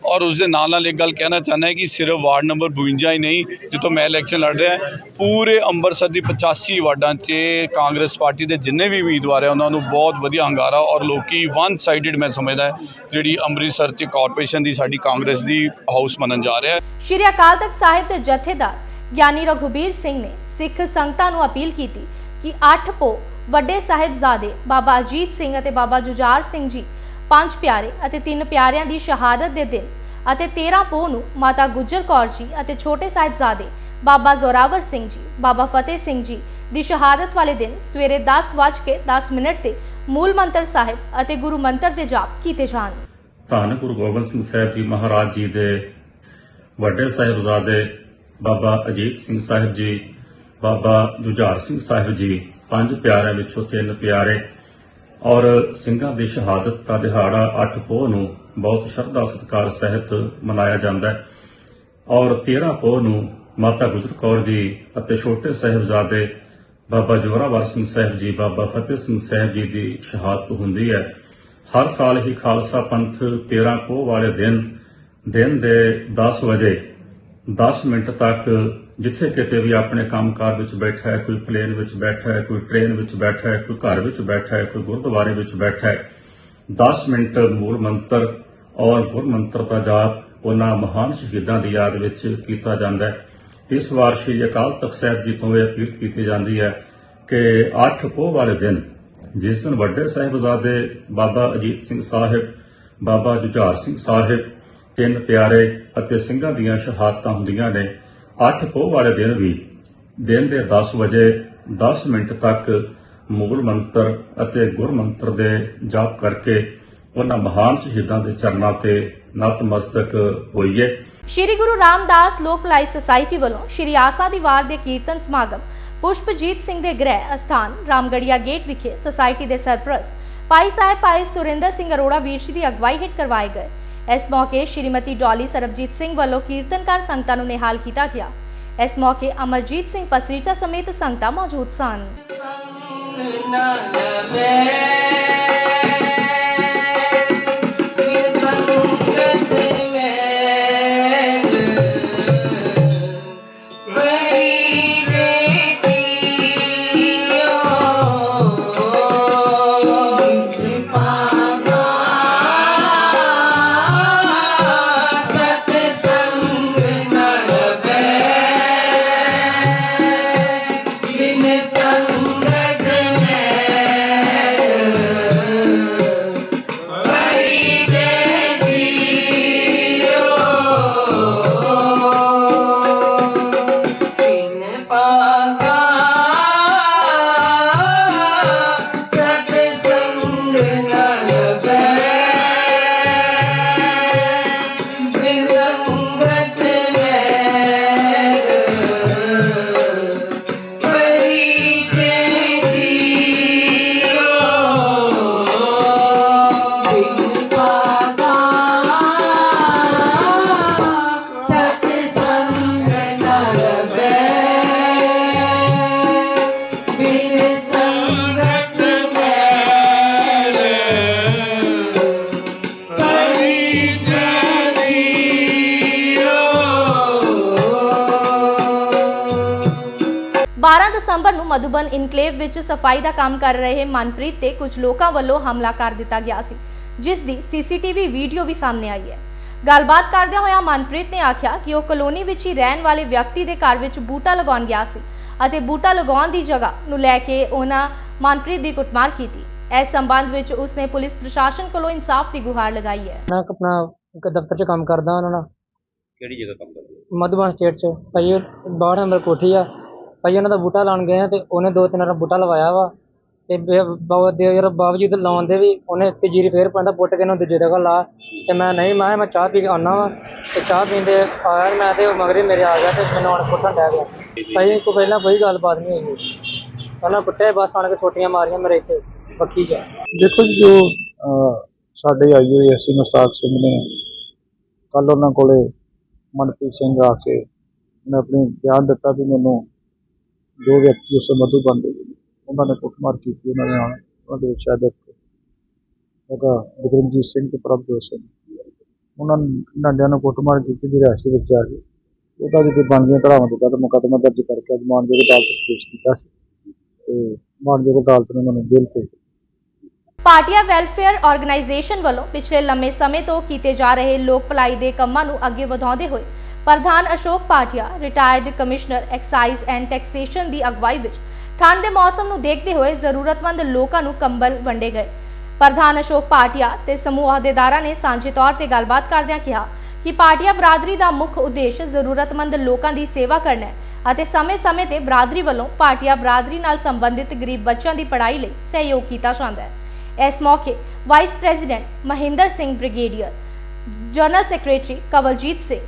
ਔਰ ਉਸ ਦੇ ਨਾਲ ਨਾਲ ਇੱਕ ਗੱਲ ਕਹਿਣਾ ਚਾਹੁੰਦਾ ਹਾਂ ਕਿ ਸਿਰਫ ਵਾਰਡ ਨੰਬਰ 52 ਹੀ ਨਹੀਂ ਜਿੱਥੋਂ ਮੈਂ ਇਲੈਕਸ਼ਨ ਲੜ ਰਿਹਾ ਪੂਰੇ ਅੰਮ੍ਰਿਤਸਰ ਦੀ 85 ਵਾਰਡਾਂ 'ਚ ਕਾਂਗਰਸ ਪਾਰਟੀ ਦੇ ਜਿੰਨੇ ਵੀ ਉਮੀਦਵਾਰ ਹੈ ਉਹਨਾਂ ਨੂੰ ਬਹੁਤ ਵਧੀਆ ਹੰਗਾਰਾ ਔਰ ਲੋਕੀ ਵਨ ਸਾਈਡਡ ਮੈਂ ਸਮਝਦਾ ਜਿਹੜੀ ਅੰਮ੍ਰਿਤਸਰ 'ਚ ਕਾਰਪੋਰੇਸ਼ਨ ਦੀ ਸਾਡੀ ਕਾਂਗਰਸ ਦੀ ਹਾਊਸ ਮੰਨਣ ਜਾ ਰਿਹਾ ਹੈ ਸ਼੍ਰੀ ਅਕਾਲ ਤਖਤ ਸਾਹਿਬ ਦੇ ਜਥੇਦਾਰ ਗਿਆਨੀ ਰਘੁਬੀਰ ਸਿੰਘ ਨੇ ਸਿੱਖ ਸੰਗਤਾਂ ਨੂੰ ਅਪੀਲ ਕੀਤੀ ਕਿ ਅੱਠ ਪੋ ਵੱਡੇ ਸਾਹਿਬਜ਼ਾਦੇ ਬਾਬਾ ਅਜੀਤ ਸਿੰਘ ਅਤੇ ਬਾਬਾ ਜੁਝਾਰ ਸਿੰਘ ਜੀ, ਪੰਜ ਪਿਆਰੇ ਅਤੇ ਤਿੰਨ ਪਿਆਰਿਆਂ ਦੀ ਸ਼ਹਾਦਤ ਦੇ ਦਿਨ ਅਤੇ 13 ਪੋ ਨੂੰ ਮਾਤਾ ਗੁਜਰ ਕੌਰ ਜੀ ਅਤੇ ਛੋਟੇ ਸਾਹਿਬਜ਼ਾਦੇ ਬਾਬਾ ਜ਼ੋਰਾਵਰ ਸਿੰਘ ਜੀ, ਬਾਬਾ ਫਤਿਹ ਸਿੰਘ ਜੀ ਦੀ ਸ਼ਹਾਦਤ ਵਾਲੇ ਦਿਨ ਸਵੇਰੇ 10:10 ਮਿੰਟ ਤੇ ਮੂਲ ਮੰਤਰ ਸਾਹਿਬ ਅਤੇ ਗੁਰੂ ਮੰਤਰ ਦੇ ਜਾਪ ਕੀਤੇ ਜਾਣ। ਧੰਨ ਗੁਰੂ ਗੋਬਿੰਦ ਸਿੰਘ ਸਾਹਿਬ ਜੀ ਮਹਾਰਾਜ ਜੀ ਦੇ ਵੱਡੇ ਸਾਹਿਬਜ਼ਾਦੇ ਬਾਬਾ ਅਜੀਤ ਸਿੰਘ ਸਾਹਿਬ ਜੀ, ਬਾਬਾ ਜੁਝਾਰ ਸਿੰਘ ਸਾਹਿਬ ਜੀ, ਪੰਜ ਪਿਆਰਿਆਂ ਵਿੱਚੋਂ ਤਿੰਨ ਪਿਆਰੇ ਔਰ ਸਿੰਘਾਂ ਦੀ ਸ਼ਹਾਦਤ ਦਾ ਦਿਹਾੜਾ 8 ਪੋਹ ਨੂੰ ਬਹੁਤ ਸ਼ਰਧਾ ਸਤਿਕਾਰ ਸਹਿਤ ਮਨਾਇਆ ਜਾਂਦਾ ਹੈ ਔਰ 13 ਪੋਹ ਨੂੰ ਮਾਤਾ ਗੁਜਰ ਕੌਰ ਜੀ ਅਤੇ ਛੋਟੇ ਸਾਹਿਬਜ਼ਾਦੇ ਬਾਬਾ ਜੋਰਾਵਰ ਸਿੰਘ ਸਾਹਿਬ ਜੀ, ਬਾਬਾ ਫਤਿਹ ਸਿੰਘ ਸਾਹਿਬ ਜੀ ਦੀ ਸ਼ਹਾਦਤ ਹੁੰਦੀ ਹੈ। ਹਰ ਸਾਲ ਹੀ ਖਾਲਸਾ ਪੰਥ 13 ਪੋਹ ਵਾਲੇ ਦਿਨ ਦਿਨ ਦੇ 10 ਵਜੇ 10 ਮਿੰਟ ਤੱਕ ਜਿੱਥੇ ਕਿਤੇ ਵੀ ਆਪਣੇ ਕੰਮਕਾਰ ਵਿੱਚ ਬੈਠਾ ਹੈ, ਕੋਈ ਪਲੇਨ ਵਿੱਚ ਬੈਠਾ ਹੈ, ਕੋਈ ਟ੍ਰੇਨ ਵਿੱਚ ਬੈਠਾ ਹੈ, ਕੋਈ ਘਰ ਵਿੱਚ ਬੈਠਾ ਹੈ, ਕੋਈ ਗੁਰਦੁਆਰੇ ਵਿੱਚ ਬੈਠਾ ਹੈ 10 ਮਿੰਟ ਮੂਲ ਮੰਤਰ ਔਰ ਗੁਰ ਮੰਤਰ ਦਾ ਜਾਪ ਉਹਨਾਂ ਮਹਾਨ ਸ਼ਹੀਦਾਂ ਦੀ ਯਾਦ ਵਿੱਚ ਕੀਤਾ ਜਾਂਦਾ ਹੈ। ਇਸ ਵਾਰ ਸ਼੍ਰੀ ਅਕਾਲ ਤਖਤ ਸਾਹਿਬ ਜੀ ਤੋਂ ਇਹ ਅਪੀਲ ਕੀਤੀ ਜਾਂਦੀ ਹੈ ਕਿ 8 ਪੋਹ ਵਾਲੇ ਦਿਨ ਜਿਸ ਦਿਨ ਵੱਡੇ ਸਾਹਿਬਜ਼ਾਦੇ ਬਾਬਾ ਅਜੀਤ ਸਿੰਘ ਸਾਹਿਬ, ਬਾਬਾ ਜੁਝਾਰ ਸਿੰਘ ਸਾਹਿਬ ਤਿੰਨ ਪਿਆਰੇ ਅਤੇ ਸਿੰਘਾਂ ਦੀਆਂ ਸ਼ਹਾਦਤਾਂ ਹੁੰਦੀਆਂ ਨੇ। 8 ਪੋਹ ਵਾਲੇ ਦਿਨ ਵੀ, ਦਿਨ ਦੇ 10 ਵਜੇ 10 ਮਿੰਟ ਤੱਕ ਮੂਲ ਮੰਤਰ ਅਤੇ ਗੁਰ ਮੰਤਰ ਦੇ ਜਾਪ ਕਰਕੇ ਉਹਨਾਂ ਮਹਾਨ ਸ਼ਹੀਦਾਂ ਦੇ ਚਰਨਾਂ ਤੇ ਨਤਮਸਤਕ ਹੋਈਏ। ਸ਼੍ਰੀ ਗੁਰੂ ਰਾਮਦਾਸ ਲੋਕ ਭਲਾਈ ਸੁਸਾਇਟੀ ਵੱਲੋਂ ਸ਼੍ਰੀ ਆਸਾ ਦੀ ਵਾਰ ਦੇ ਕੀਰਤਨ ਸਮਾਗਮ, ਪੁਸ਼ਪਜੀਤ ਸਿੰਘ ਦੇ ਗ੍ਰਹਿ ਅਸਥਾਨ, ਰਾਮਗੜੀਆ ਗੇਟ ਵਿਖੇ ਸੁਸਾਇਟੀ ਦੇ ਸਰਪ੍ਰਸਤ ਭਾਈ ਸਾਹਿਬ ਭਾਈ ਸੁਰਿੰਦਰ ਸਿੰਘ ਅਰੋੜਾ ਵੀਰ ਜੀ ਦੀ ਅਗਵਾਈ ਹੇਠ ਕਰਵਾਏ ਗਏ। ਇਸ ਮੌਕੇ ਸ਼੍ਰੀਮਤੀ ਡੋਲੀ ਸਰਬਜੀਤ ਸਿੰਘ ਵੱਲੋਂ ਕੀਰਤਨਕਾਰ ਸੰਗਤਾਂ ਨੂੰ ਨਿਹਾਲ ਕੀਤਾ ਗਿਆ। ਇਸ ਮੌਕੇ ਅਮਰਜੀਤ ਸਿੰਘ ਪਸਰੀਚਾ ਸਮੇਤ ਸੰਗਤਾਂ ਮੌਜੂਦ ਸਨ। ਦਸੰਬਰ ਨੂੰ ਮਧੂਬਨ ਇਨਕਲੇਵ ਵਿੱਚ ਸਫ਼ਾਈ ਦਾ ਕੰਮ ਕਰ ਰਹੇ ਮਨਪ੍ਰੀਤ ਤੇ ਕੁਝ ਲੋਕਾਂ ਵੱਲੋਂ ਹਮਲਾ ਕਰ ਦਿੱਤਾ ਗਿਆ ਸੀ ਜਿਸ ਦੀ ਸੀਸੀਟੀਵੀ ਵੀਡੀਓ ਵੀ ਸਾਹਮਣੇ ਆਈ ਹੈ। ਗੱਲਬਾਤ ਕਰਦਿਆਂ ਹੋਇਆ ਮਨਪ੍ਰੀਤ ਨੇ ਆਖਿਆ ਕਿ ਉਹ ਕਲੋਨੀ ਵਿੱਚ ਹੀ ਰਹਿਣ ਵਾਲੇ ਵਿਅਕਤੀ ਦੇ ਘਰ ਵਿੱਚ ਬੂਟਾ ਲਗਾਉਣ ਗਿਆ ਸੀ ਅਤੇ ਬੂਟਾ ਲਗਾਉਣ ਦੀ ਜਗ੍ਹਾ ਨੂੰ ਲੈ ਕੇ ਉਹਨਾਂ ਮਨਪ੍ਰੀਤ ਦੀ ਕੁੱਟਮਾਰ ਕੀਤੀ। ਇਸ ਸੰਬੰਧ ਵਿੱਚ ਉਸਨੇ ਪੁਲਿਸ ਪ੍ਰਸ਼ਾਸਨ ਕੋਲੋਂ ਇਨਸਾਫ ਦੀ ਗੁਹਾਰ ਲਗਾਈ ਹੈ। ਮੈਂ ਆਪਣਾ ਇੱਕ ਦਫ਼ਤਰ 'ਚ ਕੰਮ ਕਰਦਾ ਉਹਨਾਂ ਨਾਲ। ਕਿਹੜੀ ਜਗ੍ਹਾ ਕੰਮ ਕਰਦੇ? ਮਧੂਬਨ ਸਟੇਟ 'ਚ ਭਾਈ 62 ਨੰਬਰ ਕੋਠੀ ਆ। ਭਾਜੀ ਉਹਨਾਂ ਦਾ ਬੂਟਾ ਲਾਉਣ ਗਏ ਆ ਤੇ ਉਹਨੇ ਦੋ ਤਿੰਨ ਵਾਰ ਬੂਟਾ ਲਵਾਇਆ ਵਾ ਤੇ ਬਾਵ ਦੇ ਯਾਰ ਬਾਵਜੂਦ ਲਾਉਣ ਦੇ ਵੀ ਉਹਨੇ ਤੀਜੀ ਫੇਰ ਪੈਂਦਾ ਪੁੱਟ ਕੇ ਨੂੰ ਦੂਜੀ ਜਗ੍ਹਾ ਲਾ ਤੇ ਮੈਂ ਨਹੀਂ, ਮੈਂ ਮੈਂ ਚਾਹ ਪੀ ਕੇ ਆਉਣਾ ਵਾ ਤੇ ਚਾਹ ਪੀਂਦੇ ਆਇਆ ਮੈਂ ਤੇ ਮਗਰੇ ਮੇਰੇ ਆ ਗਿਆ ਤੇ ਮੈਨੂੰ ਹੁਣ ਕੁੱਟਣ ਡਿਆ ਗਿਆ। ਭਾਈ ਕੋ ਪਹਿਲਾਂ ਕੋਈ ਗੱਲਬਾਤ ਨਹੀਂ ਹੋਈ। ਉਹਨਾਂ ਕੁੱਟੇ ਬਸ ਆਣ ਕੇ ਸੋਟੀਆਂ ਮਾਰੀਆਂ ਮੇਰੇ ਇੱਥੇ ਬੱਖੀ 'ਚ। ਦੇਖੋ ਜੀ ਜੋ ਸਾਡੇ ਆਈ ਸਾਡੇ ਆਈਓਐਸਸੀ ਮੁਸਤਾਕ ਸਿੰਘ ਨੇ ਕੱਲ ਉਹਨਾਂ ਕੋਲੇ ਮਨਪ੍ਰੀਤ ਸਿੰਘ ਆ ਕੇ ਉਹਨੇ ਆਪਣੀ ਬਿਆਨ ਦਿੱਤਾ ਵੀ ਮੈਨੂੰ ਦੋ ਵਿਅਕਤੀ ਉਸ ਮਧੂ ਬੰਦੇ ਉਹਨਾਂ ਨੇ ਕੁੱਟਮਾਰ ਕੀਤੀ, ਉਹਨਾਂ ਦੇ ਉਹਨਾਂ ਦੇ ਸ਼ਾਇਦ ਉਹਦਾ ਬਿਕਰਮਜੀਤ ਸਿੰਘ ਤੇ ਪ੍ਰਭਜੋਤ ਸਿੰਘ। ਉਹਨਾਂ ਨੰਡਿਆਂ ਨੂੰ ਕੁੱਟਮਾਰ ਕੀਤੀ ਦੀ ਰਿਹਾਸਤ ਵਿੱਚ ਜਾ ਕੇ ਉਹਦਾ ਜਿਹੜੀ ਬਣਦੀਆਂ ਧਾਰਾਵਾਂ ਦੇ ਤਹਿਤ ਮੁਕੱਦਮਾ ਦਰਜ ਕਰਕੇ ਅੱਜ ਮਾਨਯੋਗ ਅਦਾਲਤ ਵਿੱਚ ਪੇਸ਼ ਕੀਤਾ ਸੀ। ਤੇ ਮਾਨਯੋਗ ਅਦਾਲਤ ਨੇ ਉਹਨਾਂ ਨੂੰ ਜੇਲ੍ਹ ਭੇਜ ਦਿੱਤਾ। ਵੈਲਫੇਅਰ ਆਰਗੇਨਾਈਜੇਸ਼ਨ ਵੱਲੋਂ ਪਿਛਲੇ ਲੰਮੇ ਸਮੇਂ ਤੋਂ ਕੀਤੇ ਜਾ ਰਹੇ ਲੋਕ ਭਲਾਈ ਦੇ ਕੰਮਾਂ ਨੂੰ ਅੱਗੇ ਵਧਾਉਂਦੇ ਹੋਏ ਪ੍ਰਧਾਨ Ashok Patia retired commissioner excise and taxation ਦੀ ਅਗਵਾਈ ਵਿੱਚ ਠੰਡ ਦੇ ਮੌਸਮ ਨੂੰ ਦੇਖਦੇ ਹੋਏ ਜ਼ਰੂਰਤਮੰਦ ਲੋਕਾਂ ਨੂੰ ਕੰਬਲ ਵੰਡੇ ਗਏ। ਪ੍ਰਧਾਨ ਅਸ਼ੋਕ ਪਾਟਿਆ ਤੇ ਸਮੂਹ ਅਹੁਦੇਦਾਰਾਂ ਨੇ ਸਾਂਝੇ ਤੌਰ ਤੇ ਗੱਲਬਾਤ ਕਰਦਿਆਂ ਕਿਹਾ ਕਿ ਪਾਟਿਆ ਬਰਾਦਰੀ ਦਾ ਮੁੱਖ ਉਦੇਸ਼ ਜ਼ਰੂਰਤਮੰਦ ਲੋਕਾਂ ਦੀ ਸੇਵਾ ਕਰਨਾ ਹੈ ਅਤੇ ਸਮੇਂ-ਸਮੇਂ ਤੇ ਬਰਾਦਰੀ ਵੱਲੋਂ ਪਾਟਿਆ ਬਰਾਦਰੀ ਨਾਲ ਸੰਬੰਧਿਤ ਗਰੀਬ ਬੱਚਿਆਂ ਦੀ ਪੜ੍ਹਾਈ ਲਈ ਸਹਿਯੋਗ ਕੀਤਾ ਜਾਂਦਾ ਹੈ। ਇਸ ਮੌਕੇ vice president Mahinder Singh brigadier general secretary Kawaljit Singh